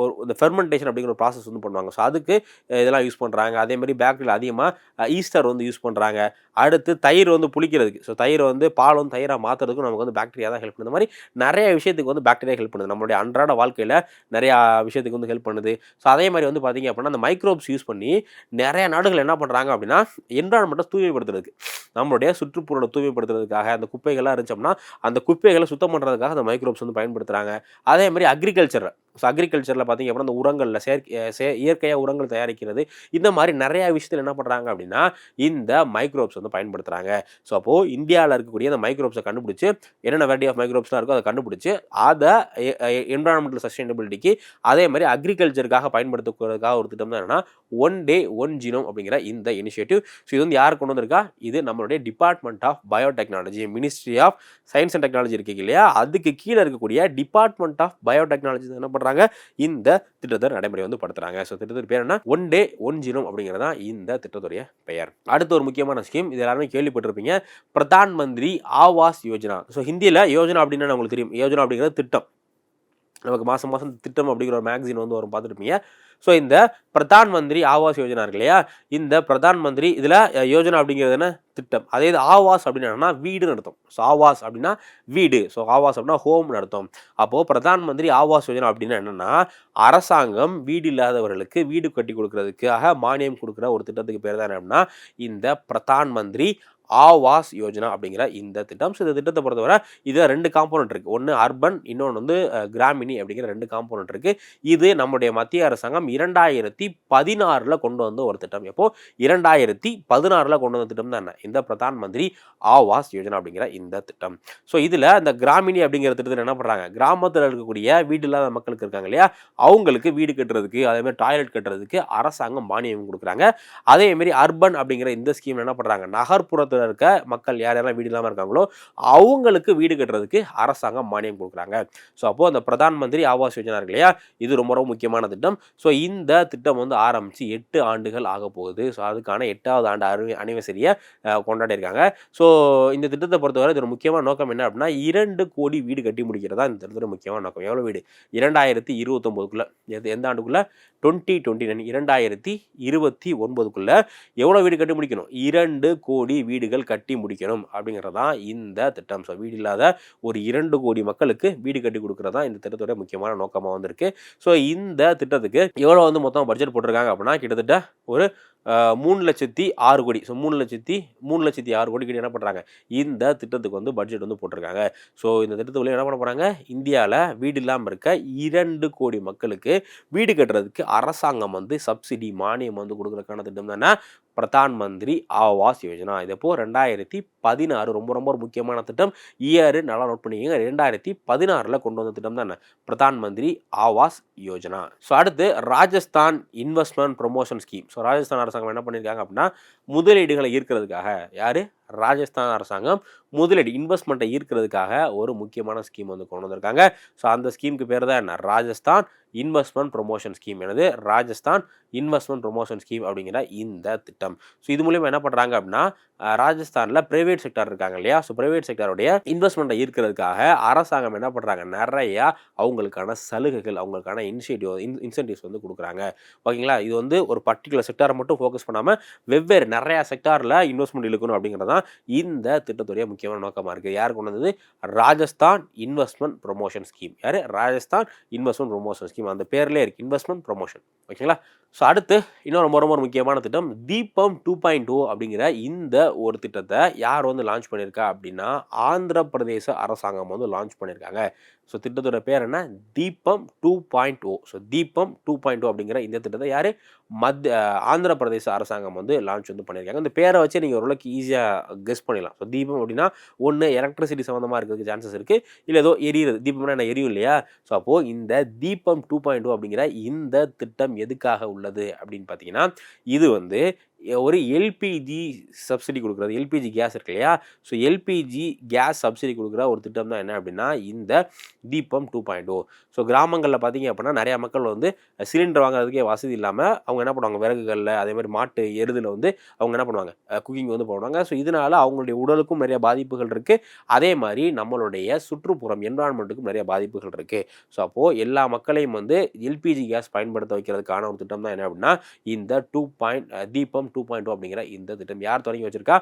ஒரு இந்த ஃபெர்மெண்டேஷன் அப்படிங்கிற ஒரு ப்ராசஸ் வந்து பண்ணுவாங்க. ஸோ அதுக்கு இதெல்லாம் யூஸ் பண்ணுறாங்க அதே மாதிரி பேக்கரியில் அதிகமாக ஈஸ்டர் வந்து யூஸ் பண்ணுறாங்க அடுத்து தயிர் வந்து புளிக்கிறதுக்கு. ஸோ தயிர் வந்து பால் வந்து தயிராக மாற்றுறதுக்கும் நமக்கு வந்து பாக்டீரியா தான் ஹெல்ப் பண்ணுது. மாதிரி நிறைய விஷயத்துக்கு வந்து பாக்டீரியா ஹெல்ப் பண்ணுது. நம்மளுடைய அன்றாட வாழ்க்கையில் நிறையா விஷயத்துக்கு வந்து ஹெல்ப் பண்ணுது. ஸோ அதே மாதிரி வந்து பார்த்தீங்க அப்படின்னா அந்த மைக்ரோப்ஸ் யூஸ் பண்ணி நிறைய நாடுகள் என்ன பண்ணுறாங்க அப்படின்னா என்விரான்மெண்ட்டை தூய்மைப்படுத்துறதுக்கு நம்மளுடைய சுற்றுப்புறத்தை தூய்மைப்படுத்துறதுக்காக அந்த குப்பைகள்லாம் இருந்துச்சோம்னா அந்த குப்பைகளை சுத்தம் பண்ணுறதுக்காக அந்த மைக்ரோப்ஸ் வந்து பயன்படுத்துகிறாங்க அதே மாதிரி அக்ரிகல்ச்சர் ஸோ அக்ரிகல்ச்சரில் பார்த்தீங்க அப்படின்னா அந்த உரங்களில் செயற்கை இயற்கையாக உரங்கள் தயாரிக்கிறது இந்த மாதிரி நிறையா விஷயத்தில் என்ன பண்ணுறாங்க அப்படின்னா இந்த மைக்ரோப்ஸ் வந்து பயன்படுத்துகிறாங்க ஸோ அப்போது இந்தியாவில் இருக்கக்கூடிய அந்த மைக்ரோப்ஸை கண்டுபிடிச்சி என்னென்ன வெரைட்டி ஆஃப் மைக்ரோப்ஸ்லாம் இருக்கோ அதை கண்டுபிடிச்சி அதை என்வரான்மெண்டல் சஸ்டைனபிலிட்டிக்கு அதே மாதிரி அக்ரிகல்ச்சருக்காக பயன்படுத்தக்கூடியதுக்காக ஒரு திட்டம் தான் என்னென்னா ஒன் டே ஒன் ஜீனோம் அப்படிங்கிற இந்த இனிஷியேட்டிவ் ஸோ இது வந்து யார் கொண்டு வந்திருக்கா? இது நம்மளுடைய department of biotechnology ministry of science and technology இருக்கு இல்லையா? அதுக்கு கீழே இருக்கக்கூடிய டிபார்ட்மெண்ட் ஆஃப் பயோடெக்னாலஜி என்ன பண்ணுறாங்க இந்த திட்டத்தை நடைமுறை வந்து படுத்துறாங்க. ஸோ திட்டத்தின் பேர் என்ன ஒன் டே ஒன் ஜீரோ அப்படிங்கிறது தான் இந்த திட்டத்துடைய பெயர். அடுத்து ஒரு முக்கியமான ஸ்கீம் இது எல்லாருமே கேள்விப்பட்டிருப்பீங்க. பிரதான் மந்திரி ஆவாஸ் யோஜனா. ஸோ ஹிந்தியில் யோஜனா அப்படின்னா உங்களுக்கு தெரியும். யோஜனா அப்படிங்கிறது திட்டம். நமக்கு மாதம் மாதம் திட்டம் அப்படிங்கிற ஒரு மேக்சின் வந்து வரும் பார்த்துருப்பீங்க. ஸோ இந்த பிரதான் மந்திரி ஆவாஸ் யோஜனா இருக்கு இல்லையா? இந்த பிரதான் மந்திரி இதில் யோஜனா அப்படிங்கிறது என்ன? திட்டம். அதே இது ஆவாஸ் அப்படின்னு என்னன்னா வீடுன்னு அர்த்தம். ஸோ ஆவாஸ் அப்படின்னா வீடு. ஸோ ஆவாஸ் அப்படின்னா ஹோம்னு அர்த்தம். அப்போது பிரதான் மந்திரி ஆவாஸ் யோஜனா அப்படின்னா என்னென்னா அரசாங்கம் வீடு இல்லாதவர்களுக்கு வீடு கட்டி கொடுக்கறதுக்காக மானியம் கொடுக்குற ஒரு திட்டத்துக்கு பேர் தான் என்ன அப்படின்னா இந்த பிரதான் மந்திரி ஆவாஸ் யோஜனா அப்படிங்கிற இந்த திட்டம். ஸோ இந்த திட்டத்தை பொறுத்தவரை இதில் ரெண்டு காம்போனன்ட் இருக்குது ஒன்று அர்பன் இன்னொன்று வந்து கிராமினி அப்படிங்கிற ரெண்டு காம்போனன்ட் இருக்குது இது நம்முடைய மத்திய அரசாங்கம் இரண்டாயிரத்தி பதினாறில் கொண்டு வந்த ஒரு திட்டம். எப்போது இரண்டாயிரத்தி பதினாறில் கொண்டு வந்த திட்டம் தான் என்ன? இந்த பிரதான் மந்திரி ஆவாஸ் யோஜனா அப்படிங்கிற இந்த திட்டம். ஸோ இதில் இந்த கிராமினி அப்படிங்கிற திட்டத்தில் என்ன பண்ணுறாங்க கிராமத்தில் இருக்கக்கூடிய வீடு இல்லாத மக்களுக்கு இருக்காங்க இல்லையா? அவங்களுக்கு வீடு கட்டுறதுக்கு அதேமாதிரி டாய்லெட் கட்டுறதுக்கு அரசாங்கம் மானியம் கொடுக்குறாங்க. அதேமாரி அர்பன் அப்படிங்கிற இந்த ஸ்கீம் என்ன பண்ணுறாங்க நகர்ப்புறத்தில் இருக்க மக்கள் யார் யாரெல்லாம் வீடு இல்லாமல் இருக்காங்களோ அவங்களுக்கு வீடு கட்டுறதுக்கு அரசாங்கம் மானியம் கொடுக்குறாங்க. ஸோ அப்போது அந்த பிரதான் மந்திரி ஆவாஸ் யோஜனா இருக்கு இல்லையா? இது ரொம்ப ரொம்ப முக்கியமான திட்டம். ஸோ இந்த திட்டம் வந்து ஆரம்பித்து எட்டு ஆண்டுகள் ஆக போகுது. ஸோ அதுக்கான எட்டாவது ஆண்டு அனி அனிவர்சரியை கொண்டாடிருக்காங்க ஸோ இந்த திட்டத்தை பொறுத்தவரை இதோட முக்கியமான நோக்கம் என்ன அப்படின்னா இரண்டு கோடி வீடு கட்டி முடிக்கிறதா இந்த திட்டத்தோட முக்கியமான நோக்கம். எவ்வளோ வீடு? இரண்டாயிரத்தி இருபத்தொம்போதுக்குள்ளே எது எந்த ஆண்டுக்குள்ளே? டுவெண்ட்டி டுவெண்ட்டி நைன் இரண்டாயிரத்தி இருபத்தி ஒன்பதுக்குள்ளே எவ்வளோ வீடு கட்டி முடிக்கணும்? இரண்டு கோடி வீடு வீடுகள் கட்டி முடிக்கணும் அப்படிங்கிறது தான் இந்த திட்டம். ஸோ வீடு இல்லாத ஒரு இரண்டு கோடி மக்களுக்கு வீடு கட்டி கொடுக்குறதா இந்த திட்டத்தோட முக்கியமான நோக்கமாக வந்திருக்கு. ஸோ இந்த திட்டத்துக்கு எவ்வளோ வந்து மொத்தம் பட்ஜெட் போட்டிருக்காங்க அப்படின்னா கிட்டத்தட்ட ஒரு மூணு லட்சத்தி ஆறு கோடி. ஸோ மூணு லட்சத்தி மூணு லட்சத்தி ஆறு கோடி கிட்ட என்ன பண்ணுறாங்க இந்த திட்டத்துக்கு வந்து பட்ஜெட் வந்து போட்டிருக்காங்க. ஸோ இந்த திட்டத்துக்குள்ள என்ன பண்ண போகிறாங்க இந்தியாவில் வீடு இல்லாமல் இருக்க இரண்டு கோடி மக்களுக்கு வீடு கட்டுறதுக்கு அரசாங்கம் வந்து சப்சிடி மானியம் வந்து கொடுக்குறதுக்கான திட்டம் தானே? பிரதான் மந்திரி ஆவாஸ் யோஜனா. இதப்போ ரெண்டாயிரத்தி பதினாறு ரொம்ப ரொம்ப ஒரு முக்கியமான திட்டம். இயர் நல்லா நோட் பண்ணிக்கோங்க. ரெண்டாயிரத்தி பதினாறில் கொண்டு வந்த திட்டம் தானே பிரதான் மந்திரி ஆவாஸ் யோஜனா. ஸோ அடுத்து Rajasthan investment promotion scheme so Rajasthan அரசாங்கம் என்ன பண்ணியிருக்காங்க அப்படின்னா முதலீடுகளை ஈர்க்கிறதுக்காக. யார்? ராஜஸ்தான் அரசாங்கம் முதலீடு இன்வெஸ்ட்மெண்ட்டை ஈர்க்கிறதுக்காக ஒரு முக்கியமான ஸ்கீம் வந்து கொண்டு வந்திருக்காங்க. ஸோ அந்த ஸ்கீமுக்கு பேர் தான் என்ன? ராஜஸ்தான் இன்வெஸ்ட்மெண்ட் ப்ரொமோஷன் ஸ்கீம் எனது ராஜஸ்தான் இன்வெஸ்ட்மெண்ட் ப்ரொமோஷன் ஸ்கீம் அப்படிங்கிற இந்த திட்டம். ஸோ இது மூலியமாக என்ன பண்ணுறாங்க அப்படின்னா ராஜஸ்தானில் ப்ரைவேட் செக்டார் இருக்காங்க இல்லையா? ஸோ ப்ரைவேட் செக்டருடைய இன்வெஸ்ட்மெண்ட்டை ஈர்க்கிறதுக்காக அரசாங்கம் என்ன பண்ணுறாங்க நிறையா அவங்களுக்கான சலுகைகள் அவங்களுக்கான இனிஷியேட்டிவ் இன் இன்சென்டிவ்ஸ் வந்து கொடுக்குறாங்க. ஓகேங்களா? இது வந்து ஒரு பர்டிகுலர் செக்டாரை மட்டும் ஃபோக்கஸ் பண்ணாமல் வெவ்வேறு நிறையா செக்டாரில் இன்வெஸ்ட்மெண்ட் இழுக்கணும் அப்படிங்கிறது தான் இந்த திட்டத்துடைய முக்கியமான நோக்கமாக இருக்குது யார் கொண்டு வந்தது? Rajasthan investment promotion scheme. யார்? Rajasthan investment promotion scheme. அந்த பேர்லேயே இருக்குது இன்வெஸ்ட்மெண்ட் ப்ரொமோஷன். ஓகேங்களா? ஸோ அடுத்து இன்னொரு ரொம்ப ரொம்ப முக்கியமான திட்டம் தீபம் டூ பாயிண்ட் டூ அப்படிங்கிற இந்த ஒரு திட்டத்தை யார் வந்து லான்ச் பண்ணியிருக்கா அப்படின்னா ஆந்திர பிரதேச அரசாங்கம் வந்து லான்ச் பண்ணியிருக்காங்க. ஸோ திட்டத்தோட பேர் என்ன? Deepam two point O so Deepam two point O அப்படிங்கிற இந்த திட்டத்தை யார்? மத்திய ஆந்திர பிரதேச அரசாங்கம் வந்து லான்ச் வந்து பண்ணியிருக்காங்க. இந்த பேரை வச்சு நீங்கள் ஓரளவுக்கு ஈஸியாக கெஸ் பண்ணிடலாம். ஸோ தீபம் அப்படின்னா ஒன்று எலக்ட்ரிசிட்டி சம்மந்தமாக இருக்கிறதுக்கு சான்சஸ் இருக்குது இல்லை ஏதோ எரியுறது. தீபம்னா என்ன எரியும் இல்லையா? ஸோ அப்போது இந்த தீபம் டூ பாயிண்ட் டூ அப்படிங்கிற இந்த திட்டம் எதுக்காக உள்ளது அப்படின்னு பார்த்தீங்கன்னா இது வந்து ஒரு எல்பிஜி சப்சிடி கொடுக்குறது. எல்பிஜி கேஸ் இருக்கு இல்லையா? ஸோ எல்பிஜி கேஸ் சப்சிடி கொடுக்குற ஒரு திட்டம் தான் என்ன அப்படின்னா இந்த Deepam two point O oh. So கிராமங்களில் பார்த்தீங்க அப்படின்னா நிறையா மக்கள் வந்து சிலிண்டர் வாங்குறதுக்கே வசதி இல்லாமல் அவங்க என்ன பண்ணுவாங்க? விறகுகளில் அதே மாதிரி மாட்டு எருதில் வந்து அவங்க என்ன பண்ணுவாங்க? குக்கிங் வந்து பண்ணுவாங்க ஸோ இதனால் அவங்களுடைய உடலுக்கும் நிறைய பாதிப்புகள் இருக்குது அதே மாதிரி நம்மளுடைய சுற்றுப்புறம் என்வரான்மெண்ட்டுக்கும் நிறைய பாதிப்புகள் இருக்குது ஸோ அப்போது எல்லா மக்களையும் வந்து எல்பிஜி கேஸ் பயன்படுத்த வைக்கிறதுக்கான ஒரு திட்டம் தான் என்ன அப்படின்னா இந்த two point Deepam two point two அப்படிங்கிற இந்த திட்டம் யார் தொடங்கி வச்சிருக்கா?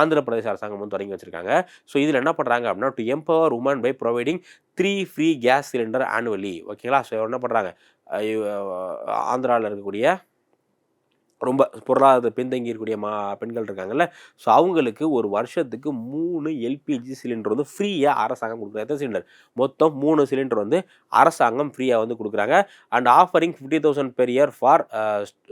ஆந்திர பிரதேச அரசாங்கம் வந்து தொடங்கி வச்சிருக்காங்க. ஸோ இதில் என்ன பண்ணுறாங்க அப்படின்னா to empower women by providing three free gas cylinder annually ஓகேங்களா ஸோ என்ன பண்ணுறாங்க ஆந்திராவில் இருக்கக்கூடிய ரொம்ப பொருளாதார பின்தங்கி இருக்கக்கூடிய மா பெண்கள் இருக்காங்கல்ல. ஸோ அவங்களுக்கு ஒரு வருஷத்துக்கு மூணு எல்பிஜி சிலிண்டர் வந்து ஃப்ரீயாக அரசாங்கம் கொடுக்குறாங்க எத்தனை சிலிண்டர்? மொத்தம் மூணு சிலிண்டர் வந்து அரசாங்கம் ஃப்ரீயாக வந்து கொடுக்குறாங்க. And offering fifty thousand per year for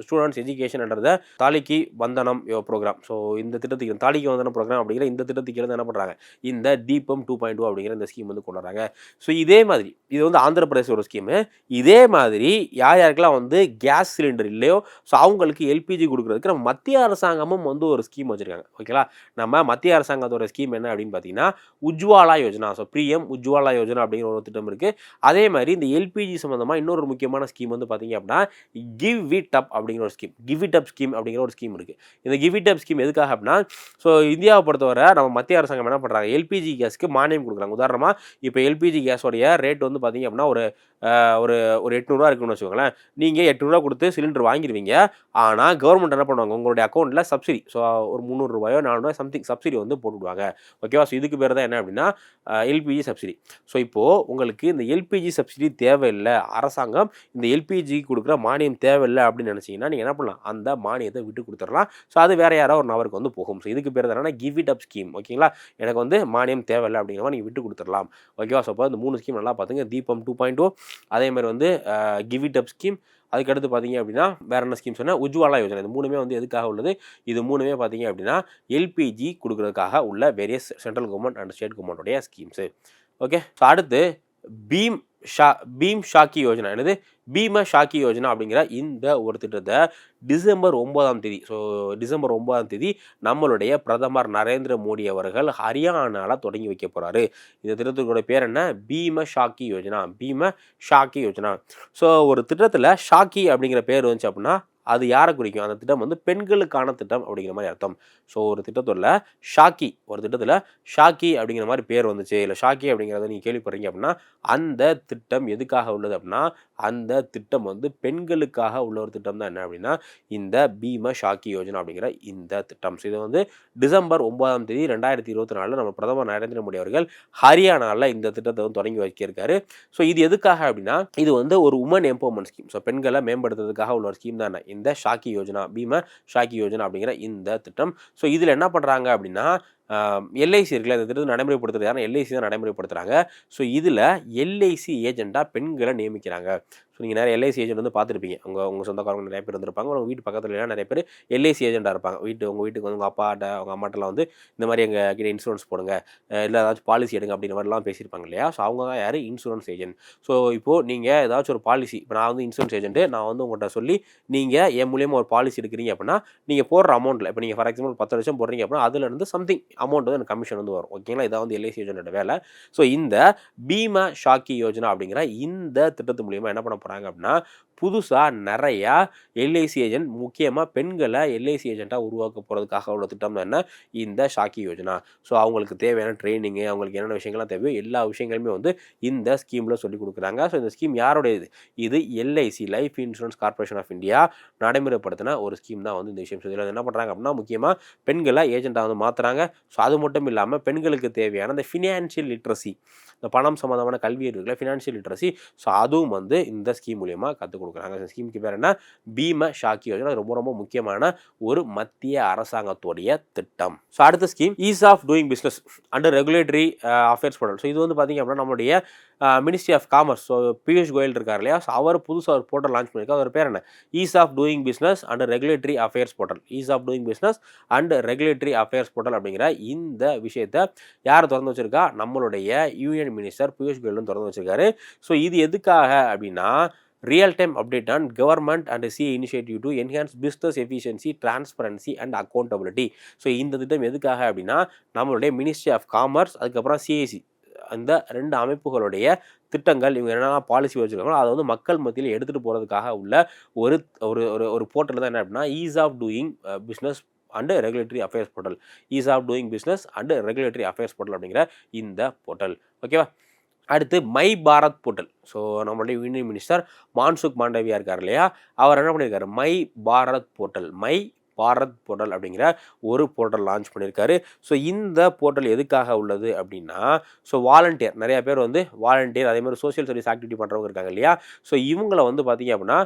students எஜுகேஷன்ன்றத தாலிக்கு வந்தனம் ப்ரோக்ராம் ஸோ இந்த திட்டத்துக்கு தாலிக்கு வந்தனம் ப்ரோக்ராம் அப்படிங்கிற இந்த திட்டத்துக்கு வந்து என்ன பண்ணுறாங்க இந்த தீபம் டூ பாயிண்ட் டூ அப்படிங்கிற இந்த ஸ்கீம் வந்து கொண்டு வராங்க. ஸோ இதே மாதிரி இது வந்து ஆந்திர பிரதேச ஒரு ஸ்கீமு இதே மாதிரி யார் யாருக்கெல்லாம் வந்து கேஸ் சிலிண்டர் இல்லையோ ஸோ அவங்களுக்கு எல்பிஜி கொடுக்குறதுக்கு நம்ம மத்திய அரசாங்கமும் வந்து ஒரு ஸ்கீம் வச்சுருக்காங்க. ஓகேங்களா நம்ம மத்திய அரசாங்கத்தோட ஸ்கீம் என்ன அப்படின்னு பார்த்தீங்கன்னா உஜ்வாலா யோஜனா. ஸோ பிஎம் உஜ்வாலா யோஜனா அப்படிங்கிற ஒரு திட்டம் இருக்குது அதே மாதிரி இந்த எல்பிஜி சம்மந்தமாக இன்னொரு முக்கியமான ஸ்கீம் வந்து பார்த்தீங்க அப்படின்னா கிவ் இட் அப் அப்படிங்கிற ஒரு scheme give it up scheme அப்படிங்கிற ஒரு ஸ்கீம் இருக்குது இந்த கிவ் இட் அப் ஸ்கீம் எதுக்காக அப்படின்னா ஸோ இந்தியாவை பொறுத்தவரை நம்ம மத்திய அரசாங்கம் என்ன பண்ணுறாங்க எல்பிஜி கேஸ்க்கு மானியம் கொடுக்குறாங்க. உதாரணமாக இப்போ எல்பிஜி கேஸோடைய ரேட் வந்து பார்த்தீங்க அப்படின்னா ஒரு ஒரு ஒரு எட்நூறுரூவா இருக்குன்னு வச்சுக்கோங்களேன். நீங்கள் எட்நூறுரூவா கொடுத்து சிலிண்டர் வாங்கிடுவீங்க ஆனால் கவர்மெண்ட் என்ன பண்ணுவாங்க? உங்களுடைய அக்கௌண்ட்டில் சப்சிடி ஸோ ஒரு முந்நூறுரூவாயோ நானூறுவா சம்திங் சப்சிடி வந்து போட்டுவிடுவாங்க ஓகேவா ஸோ இதுக்கு பேர் தான் என்ன அப்படின்னா எல்பிஜி சப்சிடி ஸோ இப்போது உங்களுக்கு இந்த எல்பிஜி சப்சிடி தேவையில்லை. அரசாங்கம் இந்த எல்பிஜி கொடுக்குற மானியம் தேவையில்லை அப்படின்னு நினச்சிங்கன்னா நீங்கள் என்ன பண்ணலாம்? அந்த மானியத்தை விட்டு கொடுத்துடலாம். ஸோ அது வேறு யாரோ ஒரு நபருக்கு வந்து போகும். ஸோ இதுக்கு பேர் தான் கிவ் இட் அப் ஸ்கீம் ஓகேங்களா எனக்கு வந்து மானியம் தேவையில்லை அப்படிங்கிற மாதிரி நீங்கள் விட்டு கொடுத்துடலாம். ஓகேவா ஸோ அப்போ இந்த மூணு ஸ்கீம் நல்லா பார்த்துங்க. தீபம் டூ பாயிண்ட் டூ oh, அதேமாதிரி வந்து கிவ் இட் அப் ஸ்கீம் அதுக்கடுத்து பார்த்தீங்க அப்படின்னா வேற என்ன ஸ்கீம் சொன்னால் உஜ்வாலா யோஜனா. இது மூணுமே வந்து எதுக்காக உள்ளது? இது மூணுமே பார்த்தீங்க அப்படின்னா எல்பிஜி கொடுக்குறதுக்காக உள்ள various central government and state கவர்மெண்ட்டுடைய schemes okay? So அடுத்து பீம் ஷா பீம் ஷாக்கி யோஜனா. என்னது? பீம ஷாக்கி யோஜனா அப்படிங்கிற இந்த ஒரு திட்டத்தை டிசம்பர் ஒன்பதாம் தேதி ஸோ டிசம்பர் ஒன்பதாம் தேதி நம்மளுடைய பிரதமர் நரேந்திர மோடி அவர்கள் ஹரியானாவில் தொடங்கி வைக்க போகிறாரு இந்த திட்டத்துக்கோட பேர் என்ன? பீம ஷாக்கி யோஜனா. பீம ஷாக்கி யோஜனா. ஸோ ஒரு திட்டத்தில் ஷாக்கி அப்படிங்கிற பேர் வந்துச்சு அப்படின்னா அது யாரை குறிக்கும்? அந்த திட்டம் வந்து பெண்களுக்கான திட்டம் அப்படிங்கிற மாதிரி அர்த்தம். ஸோ ஒரு திட்டத்தில் ஷாக்கி ஒரு திட்டத்தில் ஷாக்கி அப்படிங்கிற மாதிரி பேர் வந்துச்சு. இல்லை ஷாக்கி அப்படிங்கிறத நீங்கள் கேள்விப்படுறீங்க அப்படின்னா அந்த திட்டம் எதுக்காக உள்ளது அப்படின்னா அந்த திட்டம் வந்து பெண்களுக்காக உள்ள ஒரு திட்டம் தான். என்ன அப்படின்னா இந்த பீம ஷாக்கி யோஜனா அப்படிங்கிற இந்த திட்டம். ஸோ இது வந்து டிசம்பர் ஒன்பதாம் தேதி ரெண்டாயிரத்தி இருபத்தி நாலில் நம்ம பிரதமர் நரேந்திர மோடி அவர்கள் ஹரியானாவில் இந்த திட்டத்தை வந்து தொடங்கி வைக்கியிருக்காரு ஸோ இது எதுக்காக அப்படின்னா இது வந்து ஒரு உமன் எம்பவர்மெண்ட் ஸ்கீம் ஸோ பெண்களை மேம்படுத்துறதுக்காக உள்ள ஒரு ஸ்கீம் தான். இந்த ஷாக்கி யோஜனா பீம ஷாக்கி யோஜனா அப்படிங்கிற இந்த திட்டம். ஸோ இதில் என்ன பண்ணுறாங்க அப்படின்னா எல்ஐசி இருக்குல்ல இந்த திட்டத்தை நடைமுறைப்படுத்துறது யாரும் எல்ஐசி தான் நடைமுறைப்படுத்துகிறாங்க ஸோ இதில் எல்ஐசி ஏஜெண்ட்டாக பெண்களை நியமிக்கிறாங்க. ஸோ நீங்கள் நிறைய எல்ஐசி ஏஜென்ட் வந்து பார்த்துருப்பீங்க. உங்கள் உங்கள் சொந்தக்காரங்க நிறைய பேர் இருந்திருப்பாங்க. உங்கள் வீட்டு பக்கத்தில் நிறைய பேர் எல்ஐசி ஏஜென்ட்டாக இருப்பாங்க. வீட்டு உங்கள் வீட்டுக்கு வந்து உங்கள் அப்பாட்ட உங்கள் அம்மாட்டெல்லாம் வந்து இந்த மாதிரி எங்கள் கிட்ட இன்சூரன்ஸ் போடுங்க. இல்லை ஏதாச்சும் பாலிசி எடுங்க அப்படின்ற மாதிரிலாம் பேசியிருப்பாங்க இல்லையா? ஸோ அவங்க தான் யார்? இன்சூரன்ஸ் ஏஜென்ட் ஸோ இப்போது நீங்கள் ஏதாச்சும் ஒரு பாலிசி இப்போ நான் வந்து இன்சூரன்ஸ் ஏஜென்ட்டு நான் வந்து உங்கள்கிட்ட சொல்லி நீங்கள் என் மூலியமாக ஒரு பாலிசி எடுக்கிறீங்க அப்படின்னா நீங்கள் போடுற அமௌண்ட்டில் இப்போ நீங்கள் ஃபார் எக்ஸாம்பிள் பத்து லட்சம் போடுறீங்க அப்படின்னா அதுலேருந்து சம்திங் அமௌண்ட் வந்து எனக்கு கமிஷன் வந்து வரும். ஓகேங்களா இதான் வந்து எல்ஐசி யோஜனோட வேலை. ஸோ இந்த பீமா ஷாக்கி யோஜனா அப்படிங்கிற இந்த திட்டத்து மூலியமாக என்ன பண்ண போகிறாங்க அப்படின்னா புதுசாக நிறையா எல்ஐசி ஏஜென்ட் முக்கியமாக பெண்களை எல்ஐசி ஏஜென்ட்டாக உருவாக்க போகிறதுக்காக உள்ள திட்டம் என்ன? இந்த ஷாக்கி யோஜனா. ஸோ அவங்களுக்கு தேவையான ட்ரைனிங்கு அவங்களுக்கு என்னென்ன விஷயங்கள்லாம் தேவையோ எல்லா விஷயங்களுமே வந்து இந்த ஸ்கீமில் சொல்லி கொடுக்குறாங்க. ஸோ இந்த ஸ்கீம் யாருடைய இது இது LIC life insurance corporation of India நடைமுறைப்படுத்தின ஒரு ஸ்கீம் தான் வந்து இந்த விஷயம். இதில் என்ன பண்ணுறாங்க அப்படின்னா முக்கியமாக பெண்களை ஏஜென்ட்டாக வந்து மாற்றுறாங்க ஸோ அது மட்டும் இல்லாமல் பெண்களுக்கு தேவையான இந்த ஃபினான்ஷியல் லிட்ரஸி இந்த பணம் சம்மந்தமான கல்வி இருக்குல்ல ஃபினான்ஷியல் லிட்ரஸி ஸோ அதுவும் வந்து இந்த ஸ்கீம் மூலியமாக கற்றுக் கொடுக்குறாங்க. அந்த ஸ்கீமுக்கு பேர் என்ன? பீம ஷாக்கி யோஜனா ரொம்ப ரொம்ப முக்கியமான ஒரு மத்திய அரசாங்கத்துடைய திட்டம். ஸோ அடுத்த scheme ease of doing business under regulatory affairs portal so இது வந்து பார்த்திங்க அப்படின்னா நம்மளுடைய ministry of commerce so Piyush Goyal இருக்கார் இல்லையா? ஸோ அவர் புதுசாக ஒரு போர்ட்டல் லான்ச் பண்ணியிருக்காரு. அவர் பேர் என்ன? Ease of doing business and regulatory affairs portal ease of doing business and regulatory affairs portal அப்படிங்கிற இந்த விஷயத்தை யார் திறந்து வச்சிருக்கா? நம்மளுடைய யூனியன் மினிஸ்டர் பியூஷ் கோயலும் திறந்து வச்சிருக்காரு. ஸோ இது எதுக்காக அப்படின்னா real time update on government and C initiative to enhance business efficiency transparency and accountability so இந்த திட்டம் எதுக்காக அப்படின்னா நம்மளுடைய மினிஸ்ட்ரி ஆஃப் காமர்ஸ் அதுக்கப்புறம் சிஐசி அந்த ரெண்டு அமைப்புகளுடைய திட்டங்கள் இவங்க என்னென்ன பாலிசி வச்சுருக்காங்களோ அதை வந்து மக்கள் மத்தியில் எடுத்துகிட்டு போகிறதுக்காக உள்ள ஒரு ஒரு ஒரு ஒரு போர்ட்டல் தான் என்ன அப்படின்னா ease of doing business and regulatory affairs portal ease of doing business and regulatory affairs portal அப்படிங்கிற இந்த போர்ட்டல் ஓகேவா அடுத்து மை பாரத் போர்ட்டல் ஸோ நம்மளுடைய யூனியன் மினிஸ்டர் மான்சுக் மாண்டவியா இருக்கார் இல்லையா? அவர் என்ன பண்ணியிருக்காரு? My Bharat portal my Bharat portal அப்படிங்கிற ஒரு போர்ட்டல் லான்ச் பண்ணியிருக்காரு. ஸோ இந்த போர்ட்டல் எதுக்காக உள்ளது அப்படின்னா ஸோ வாலண்டியர் நிறைய பேர் வந்து வாலண்டியர் அதே மாதிரி சோஷியல் சர்வீஸ் ஆக்டிவிட்டி பண்ணுறவங்க இருக்காங்க இல்லையா? ஸோ இவங்களை வந்து பார்த்திங்க அப்படின்னா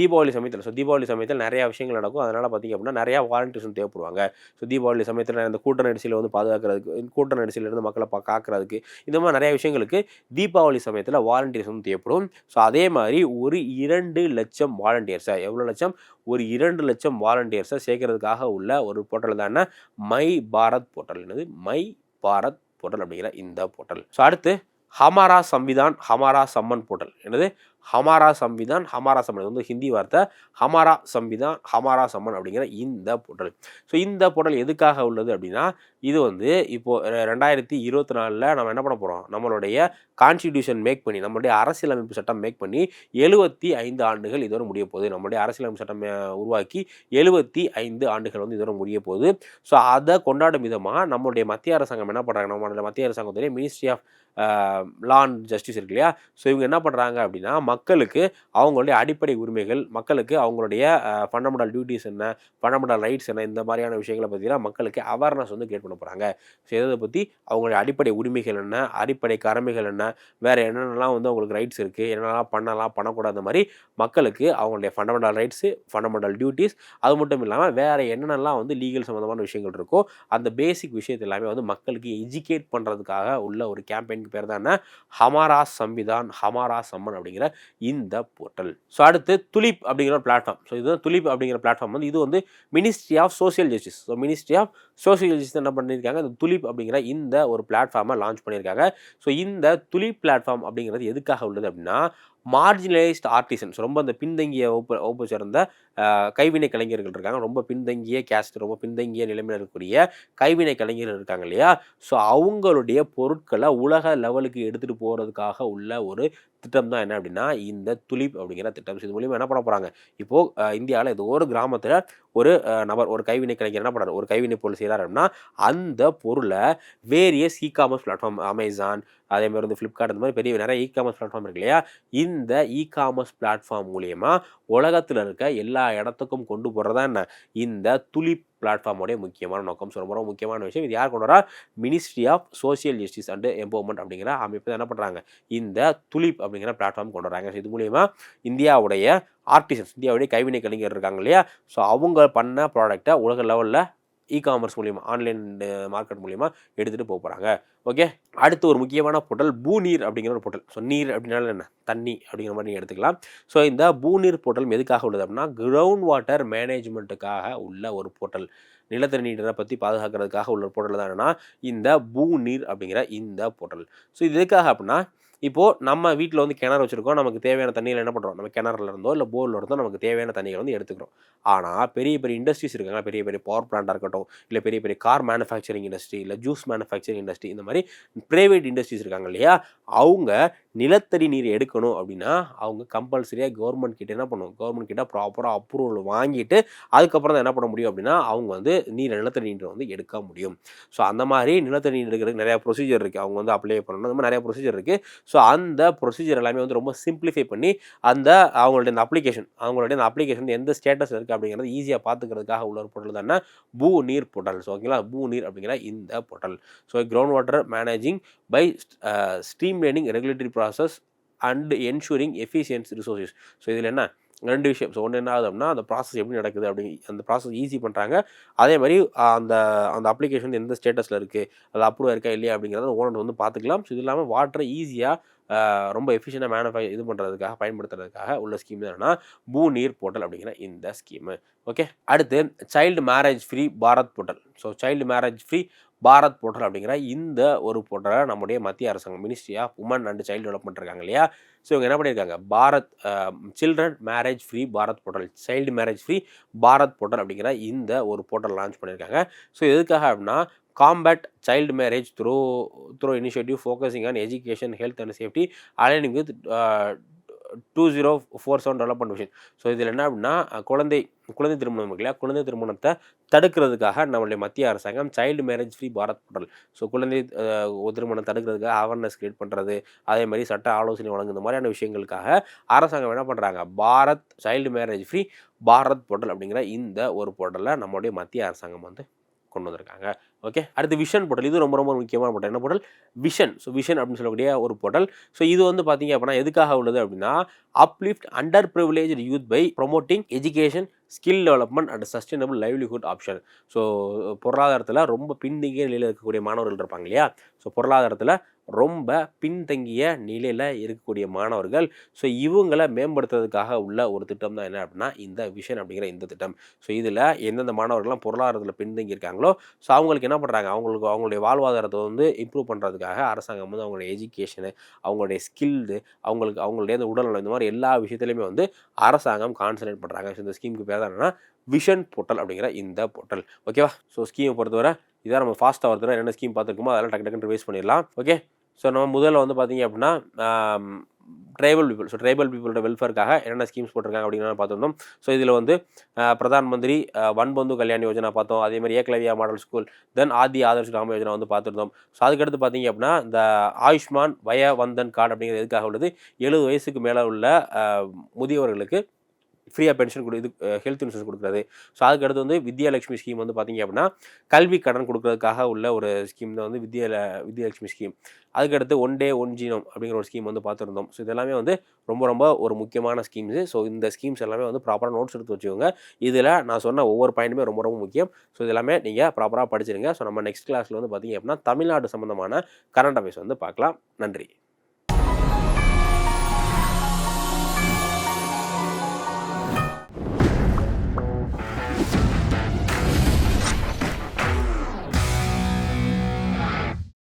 தீபாவளி சமயத்தில் ஸோ தீபாவளி சமயத்தில் நிறையா விஷயங்கள் நடக்கும். அதனால் பார்த்திங்க அப்படின்னா நிறையா வாலண்டியர்ஸ் தேவைப்படுவாங்க. ஸோ தீபாவளி சமயத்தில் இந்த கூட்ட நெரிசலில் வந்து பாதுகாக்கிறதுக்கு கூட்ட நெரிசலிருந்து மக்களை பா காக்கிறதுக்கு இந்த மாதிரி நிறைய விஷயங்களுக்கு தீபாவளி சமயத்தில் வாலண்டியர்ஸ் வந்து தேவைப்படும். ஸோ அதே மாதிரி ஒரு இரண்டு லட்சம் வாலண்டியர்ஸாக எவ்வளோ லட்சம்? ஒரு இரண்டு லட்சம் வாலண்டியர்ஸை சேர்க்கறதுக்காக உள்ள ஒரு போர்ட்டல் தானே மை பாரத் போர்ட்டல் என்னது? மை பாரத் போர்ட்டல் அப்படிங்கிற இந்த போர்ட்டல் ஸோ அடுத்து ஹமாரா சம்விதான் ஹமாரா சம்மன் போர்ட்டல் என்னது? ஹமாரா சம்விதான் ஹமாரா சம்மன். வந்து ஹிந்தி வார்த்தை. ஹமாரா சம்விதான் ஹமாரா சம்மன் அப்படிங்கிற இந்த போர்ட்டல் ஸோ இந்த போர்ட்டல் எதுக்காக உள்ளது அப்படின்னா இது வந்து இப்போது ரெண்டாயிரத்தி இருபத்தி நாலில் நம்ம என்ன பண்ண போகிறோம் நம்மளுடைய கான்ஸ்டிடியூஷன் மேக் பண்ணி நம்மளுடைய அரசியலமைப்பு சட்டம் மேக் பண்ணி எழுபத்தி ஐந்து ஆண்டுகள் இதோட முடிய போகுது. நம்மளுடைய அரசியலமைப்பு சட்டம் உருவாக்கி எழுபத்தி ஐந்து ஆண்டுகள் வந்து இதோட முடிய போகுது. ஸோ அதை கொண்டாடும் விதமாக நம்மளுடைய மத்திய அரசாங்கம் என்ன பண்ணுறாங்க நம்மளுடைய மத்திய அரசாங்கத்துடைய ministry of law and justice இருக்கு இல்லையா? ஸோ இவங்க என்ன பண்ணுறாங்க அப்படின்னா மக்களுக்கு அவங்களுடைய அடிப்படை உரிமைகள் மக்களுக்கு அவங்களுடைய ஃபண்டமெண்டல் டியூட்டிஸ் என்ன ஃபண்டமெண்டல் ரைட்ஸ் என்ன இந்த மாதிரியான விஷயங்களை பற்றிலாம் மக்களுக்கு அவேர்னஸ் வந்து கிரியேட் பண்ண போகிறாங்க ஸோ இதை பற்றி அவங்களுடைய அடிப்படை உரிமைகள் என்ன அடிப்படை கடமைகள் என்ன வேறு என்னென்னலாம் வந்து அவங்களுக்கு ரைட்ஸ் இருக்குது என்னென்னலாம் பண்ணலாம் பண்ணக்கூடாத மாதிரி மக்களுக்கு அவங்களுடைய ஃபண்டமெண்டல் ரைட்ஸு ஃபண்டமெண்டல் டியூட்டிஸ் அது மட்டும் இல்லாமல் வேறு என்னென்னலாம் வந்து லீகல் சம்மந்தமான விஷயங்கள் இருக்கோ அந்த பேசிக் விஷயத்தை எல்லாமே வந்து மக்களுக்கு எஜுகேட் பண்ணுறதுக்காக உள்ள ஒரு கேம்பெயினுக்கு பேர் தான் ஹமாரா சம்விதான் ஹமாரா சம்மன் அப்படிங்கிற இந்த போர்ட்டல் ஸோ அடுத்து துலிப் அப்படிங்கிற பிளாட்ஃபார்ம் ஸோ இதுதான் துலிப் அப்படிங்கிற பிளாட்ஃபார்ம் வந்து இது வந்து ministry of social justice so ministry of social justice என்ன பண்ணியிருக்காங்க இந்த துலிப் அப்படிங்கிற இந்த ஒரு பிளாட்ஃபார்மை லான்ச் பண்ணியிருக்காங்க ஸோ இந்த துலிப் பிளாட்ஃபார்ம் அப்படிங்கிறது எதுக்காக உள்ளது அப்படின்னா மார்ஜினலைஸ்ட் ஆர்டிசன்ஸ் ரொம்ப அந்த பின்தங்கிய வகுப்பு வகுப்பை சேர்ந்த கைவினை கலைஞர்கள் இருக்காங்க. ரொம்ப பின்தங்கிய கேஸ்ட் ரொம்ப பின்தங்கிய நிலைமையில் இருக்கக்கூடிய கைவினை கலைஞர்கள் இருக்காங்க இல்லையா? ஸோ அவங்களுடைய பொருட்களை உலக லெவலுக்கு எடுத்துகிட்டு போகிறதுக்காக உள்ள ஒரு திட்டம் தான் என்ன அப்படின்னா இந்த துளிப் அப்படிங்கிற திட்டம். இது மூலியமாக என்ன பண்ண போகிறாங்க இப்போது இந்தியாவில் ஏதோ ஒரு கிராமத்தில் ஒரு நபர் ஒரு கைவினை கலைஞர் என்ன பண்ணுறாரு ஒரு கைவினை பொருள் செய்கிறார் அப்படின்னா அந்த பொருளை various e commerce platform Amazon அதே மாதிரி வந்து ஃப்ளிப்கார்ட் அந்த மாதிரி பெரிய நிறைய இ காமர்ஸ் பிளாட்ஃபார்ம் இருக்கு இல்லையா? இந்த இ காமர்ஸ் பிளாட்ஃபார்ம் மூலியமாக உலகத்தில் இருக்க எல்லா இடத்துக்கும் கொண்டு போகிறதா என்ன? இந்த துலிப் பிளாட்ஃபார்மோடைய முக்கியமான நோக்கம். ஸோ ரொம்ப முக்கியமான விஷயம் இது யார் கொண்டு வரா? Ministry of social justice and empowerment அப்படிங்கிற அமைப்பு என்ன பண்ணுறாங்க இந்த துலிப் அப்படிங்கிற பிளாட்ஃபார்ம் கொண்டு வராங்க. இது மூலியமா இந்தியாவுடைய ஆர்டிசன்ஸ் இந்தியாவுடைய கைவினை கலைஞர் இருக்காங்க இல்லையா? ஸோ அவங்க பண்ண ப்ராடக்டை உலக லெவலில் இ காமர்ஸ் ஆன்லைன் மார்க்கெட் மூலிமா எடுத்துகிட்டு போக போகிறாங்க ஓகே அடுத்து ஒரு முக்கியமான போர்ட்டல் பூநீர் அப்படிங்கிற ஒரு போர்ட்டல் ஸோ நீர் அப்படின்னால என்ன? தண்ணி அப்படிங்கிற மாதிரி நீங்கள் எடுத்துக்கலாம். ஸோ இந்த பூநீர் போர்ட்டல் எதுக்காக உள்ளது அப்படின்னா கிரவுண்ட் வாட்டர் மேனேஜ்மெண்ட்டுக்காக உள்ள ஒரு போர்ட்டல் நிலத்தடி நீரை பற்றி பாதுகாக்கிறதுக்காக உள்ள போர்ட்டல் தான் என்னென்னா இந்த பூநீர் அப்படிங்கிற இந்த போர்ட்டல் ஸோ இது எதுக்காக அப்படின்னா இப்போது நம்ம வீட்டில் வந்து கிணறு வச்சுருக்கோம். நமக்கு தேவையான தண்ணியில் என்ன பண்ணுறோம் நம்ம கிணறுல இருந்தோ இல்லை போரில் இருந்தோ நமக்கு தேவையான தண்ணிகளை வந்து எடுத்துக்கிறோம். ஆனால் பெரிய பெரிய இண்டஸ்ட்ரீஸ் இருக்காங்க. பெரிய பெரிய பவர் பிளான்ட்டாக இருக்கட்டும் இல்லை பெரிய பெரிய கார் மேனுஃபேக்சரிங் இண்டஸ்ட்ரி இல்லை ஜூஸ் மேனுஃபேக்சரிங் இண்டஸ்ட்ரி இந்த மாதிரி ப்ரைவேட் இண்டஸ்ட்ரீஸ் இருக்காங்க இல்லையா? அவங்க நிலத்தடி நீர் எடுக்கணும் அப்படின்னா அவங்க கம்பல்சரியாக கவர்மெண்ட் கிட்ட என்ன பண்ணுவோம் கவர்மெண்ட் கிட்ட ப்ராப்பராக அப்ரூவல் வாங்கிட்டு அதுக்கப்புறம் தான் என்ன பண்ண முடியும் அப்படின்னா அவங்க வந்து நீர் நிலத்தடி நீரை வந்து எடுக்க முடியும். ஸோ அந்த மாதிரி நிலத்தடி நீர் எடுக்கிறதுக்கு நிறையா ப்ரொசீஜர் இருக்குது அவங்க வந்து அப்ளை பண்ணணும். அந்த மாதிரி நிறைய ப்ரொசீஜர் இருக்குது ஸோ அந்த ப்ரொசீஜர் எல்லாமே வந்து ரொம்ப சிம்பிளிஃபை பண்ணி அந்த அவங்களுடைய அந்த அப்ளிகேஷன் அவங்களுடைய அந்த அப்ளிகேஷன் எந்த ஸ்டேட்டஸ் இருக்குது அப்படிங்கிறது ஈஸியாக பார்த்துக்கிறதுக்காக உள்ள ஒரு போர்ட்டல் தானே பூ நீர் போர்ட்டல் ஸோ ஓகேங்களா பூ நீர் அப்படிங்கிற இந்த portal so ground water managing by streamlining regulatory process and ensuring efficient resources so இதில் என்ன? ரெண்டு விஷயம். ஸோ ஒன்று என்ன ஆகுது அப்படின்னா அந்த ப்ராசஸ் எப்படி நடக்குது அப்படி அந்த ப்ராசஸ் ஈஸி பண்ணுறாங்க அதே மாதிரி அந்த அந்த அப்ளிகேஷன் எந்த ஸ்டேட்டஸில் இருக்குது அது அப்ரூவ் இருக்கா இல்லையா அப்படிங்கிறத ஓனர் வந்து பார்த்துக்கலாம். ஸோ இது இல்லாமல் வாட்டரை ஈஸியாக ரொம்ப எஃபிஷியண்டாக மேனுஃபை இது பண்ணுறதுக்காக பயன்படுத்துறதுக்காக உள்ள ஸ்கீம் என்னென்னா பூ நீர் போர்ட்டல் அப்படிங்கிற இந்த ஸ்கீமு ஓகே அடுத்து child marriage free Bharat portal so child marriage free Bharat portal அப்படிங்கிற இந்த ஒரு போர்ட்டலை நம்முடைய மத்திய அரசாங்கம் ministry of women and child development இருக்காங்க இல்லையா? ஸோ இவங்க என்ன பண்ணியிருக்காங்க? Bharat children marriage free Bharat portal child marriage free Bharat portal அப்படிங்கிற இந்த ஒரு போர்ட்டல் லான்ச் பண்ணியிருக்காங்க. ஸோ எதுக்காக அப்படின்னா combat child marriage through through initiative focusing on education health and safety aligning with two zero four seven development விஷயம். So இதில் என்ன அப்படின்னா குழந்தை குழந்தை திருமணம் இல்லையா குழந்தை திருமணத்தை தடுக்கிறதுக்காக நம்மளுடைய மத்திய அரசாங்கம் child marriage free Bharat portal so குழந்தை திருமணம் தடுக்கிறதுக்காக அவேர்னஸ் கிரியேட் பண்ணுறது அதே மாதிரி சட்ட ஆலோசனை வழங்கும் இந்த மாதிரியான விஷயங்களுக்காக அரசாங்கம் என்ன பண்ணுறாங்க Bharat child marriage free Bharat portal அப்படிங்கிற இந்த ஒரு போர்ட்டலில் நம்மளுடைய மத்திய அரசாங்கம் வந்து கொண்டு வந்திருக்காங்க ஓகே அடுத்து விஷன் போர்ட்டல் இது ரொம்ப ரொம்ப முக்கியமான போர்ட்டல் என்ன போர்ட்டல் விஷன் ஸோ விஷன் அப்படின்னு சொல்லக்கூடிய ஒரு போர்ட்டல் ஸோ இது வந்து பார்த்தீங்க அப்படின்னா எதுக்காக உள்ளது அப்படின்னா uplift under privilege youth by promoting education skill development and sustainable livelihood option so பொருளாதாரத்தில் ரொம்ப பின்தங்கிய நிலையில் இருக்கக்கூடிய மாணவர்கள் இருப்பாங்க இல்லையா? ஸோ பொருளாதாரத்தில் ரொம்ப பின்தங்கிய நிலையில் இருக்கக்கூடிய மாணவர்கள். ஸோ இவங்களை மேம்படுத்துறதுக்காக உள்ள ஒரு திட்டம் தான் என்ன அப்படின்னா இந்த விஷன் அப்படிங்கிற இந்த திட்டம். ஸோ இதில் எந்தெந்த மாணவர்கள்லாம் பொருளாதாரத்தில் பின்தங்கி இருக்காங்களோ ஸோ அவங்களுக்கு என்ன பண்ணுறாங்க அவங்களுக்கு அவங்களுடைய வாழ்வாதாரத்தை வந்து இம்ப்ரூவ் பண்ணுறதுக்காக அரசாங்கம் வந்து அவங்களுடைய எஜுகேஷனு அவங்களுடைய ஸ்கில்டு அவங்களுக்கு அவங்களுடைய இந்த உடல்நலம் இந்த மாதிரி எல்லா விஷயத்துலையுமே வந்து அரசாங்கம் கான்சன்ட்ரேட் பண்ணுறாங்க ஸோ இந்த ஸ்கீமுக்கு பேர் தான் என்னன்னா விஷன் போர்ட்டல் அப்படிங்கிற இந்த போர்ட்டல். ஓகேவா ஸோ ஸ்கீமை பொறுத்தவரை இதான் நம்ம ஃபாஸ்ட்டாக வருதுன்னா என்ன ஸ்கீம் பார்த்துருக்கோமோ அதெல்லாம் டக்கு டக்குன்னு ரிவைஸ் பண்ணிடலாம். ஓகே ஸோ நம்ம முதல்ல வந்து பார்த்தீங்க அப்படின்னா ட்ரைபல் பீப்புள் ஸோ ட்ரைபல் பீப்புளோட வெல்ஃபேருக்காக என்னென்ன ஸ்கீம்ஸ் போட்டிருக்காங்க அப்படின்னு பார்த்துருந்தோம். ஸோ இதில் வந்து பிரதான் மந்திரி வன்பந்து கல்யாண் யோஜனா பார்த்தோம். அதே மாதிரி Eklavya model school then Adi Adarsh Gram Yojana வந்து பார்த்துருந்தோம். ஸோ அதுக்கடுத்து பார்த்தீங்க அப்படின்னா இந்த ஆயுஷ்மான் வய வந்தன் கார்டு அப்படிங்கிறது எதுக்காக உள்ளது? எழுபது வயசுக்கு மேலே உள்ள முதியவர்களுக்கு ஃப்ரீயாக பென்ஷன் கொடு இது ஹெல்த் இன்சூரன்ஸ் கொடுக்குறது. ஸோ அதுக்கடுத்து வந்து வித்யாலட்சுமி ஸ்கீம் வந்து பார்த்தீங்க அப்படின்னா கல்வி கடன் கொடுக்கறதுக்காக உள்ள ஒரு ஸ்கீம் தான் வந்து வித்யா வித்யாலட்சுமி ஸ்கீம் அதுக்கடுத்து ஒன் டே ஒன் ஜீனோம் அப்படிங்கிற ஒரு ஸ்கீம் வந்து பார்த்துருந்தோம் ஸோ இதெல்லாமே வந்து ரொம்ப ரொம்ப ஒரு முக்கியமான ஸ்கீம்ஸு ஸோ இந்த ஸ்கீம்ஸ் எல்லாமே வந்து ப்ராப்பராக நோட்ஸ் எடுத்து வச்சுக்கோங்க. இதில் நான் சொன்ன ஒவ்வொரு பாயிண்ட்டுமே ரொம்ப ரொம்ப முக்கியம். ஸோ இது எல்லாமே நீங்கள் ப்ராப்பராக படிச்சிருங்க. ஸோ நம்ம நெக்ஸ்ட் கிளாஸில் வந்து பார்த்தீங்க அப்படின்னா தமிழ்நாடு சம்மந்தமான கரண்ட் அஃபேர்ஸ் வந்து பார்க்கலாம் நன்றி.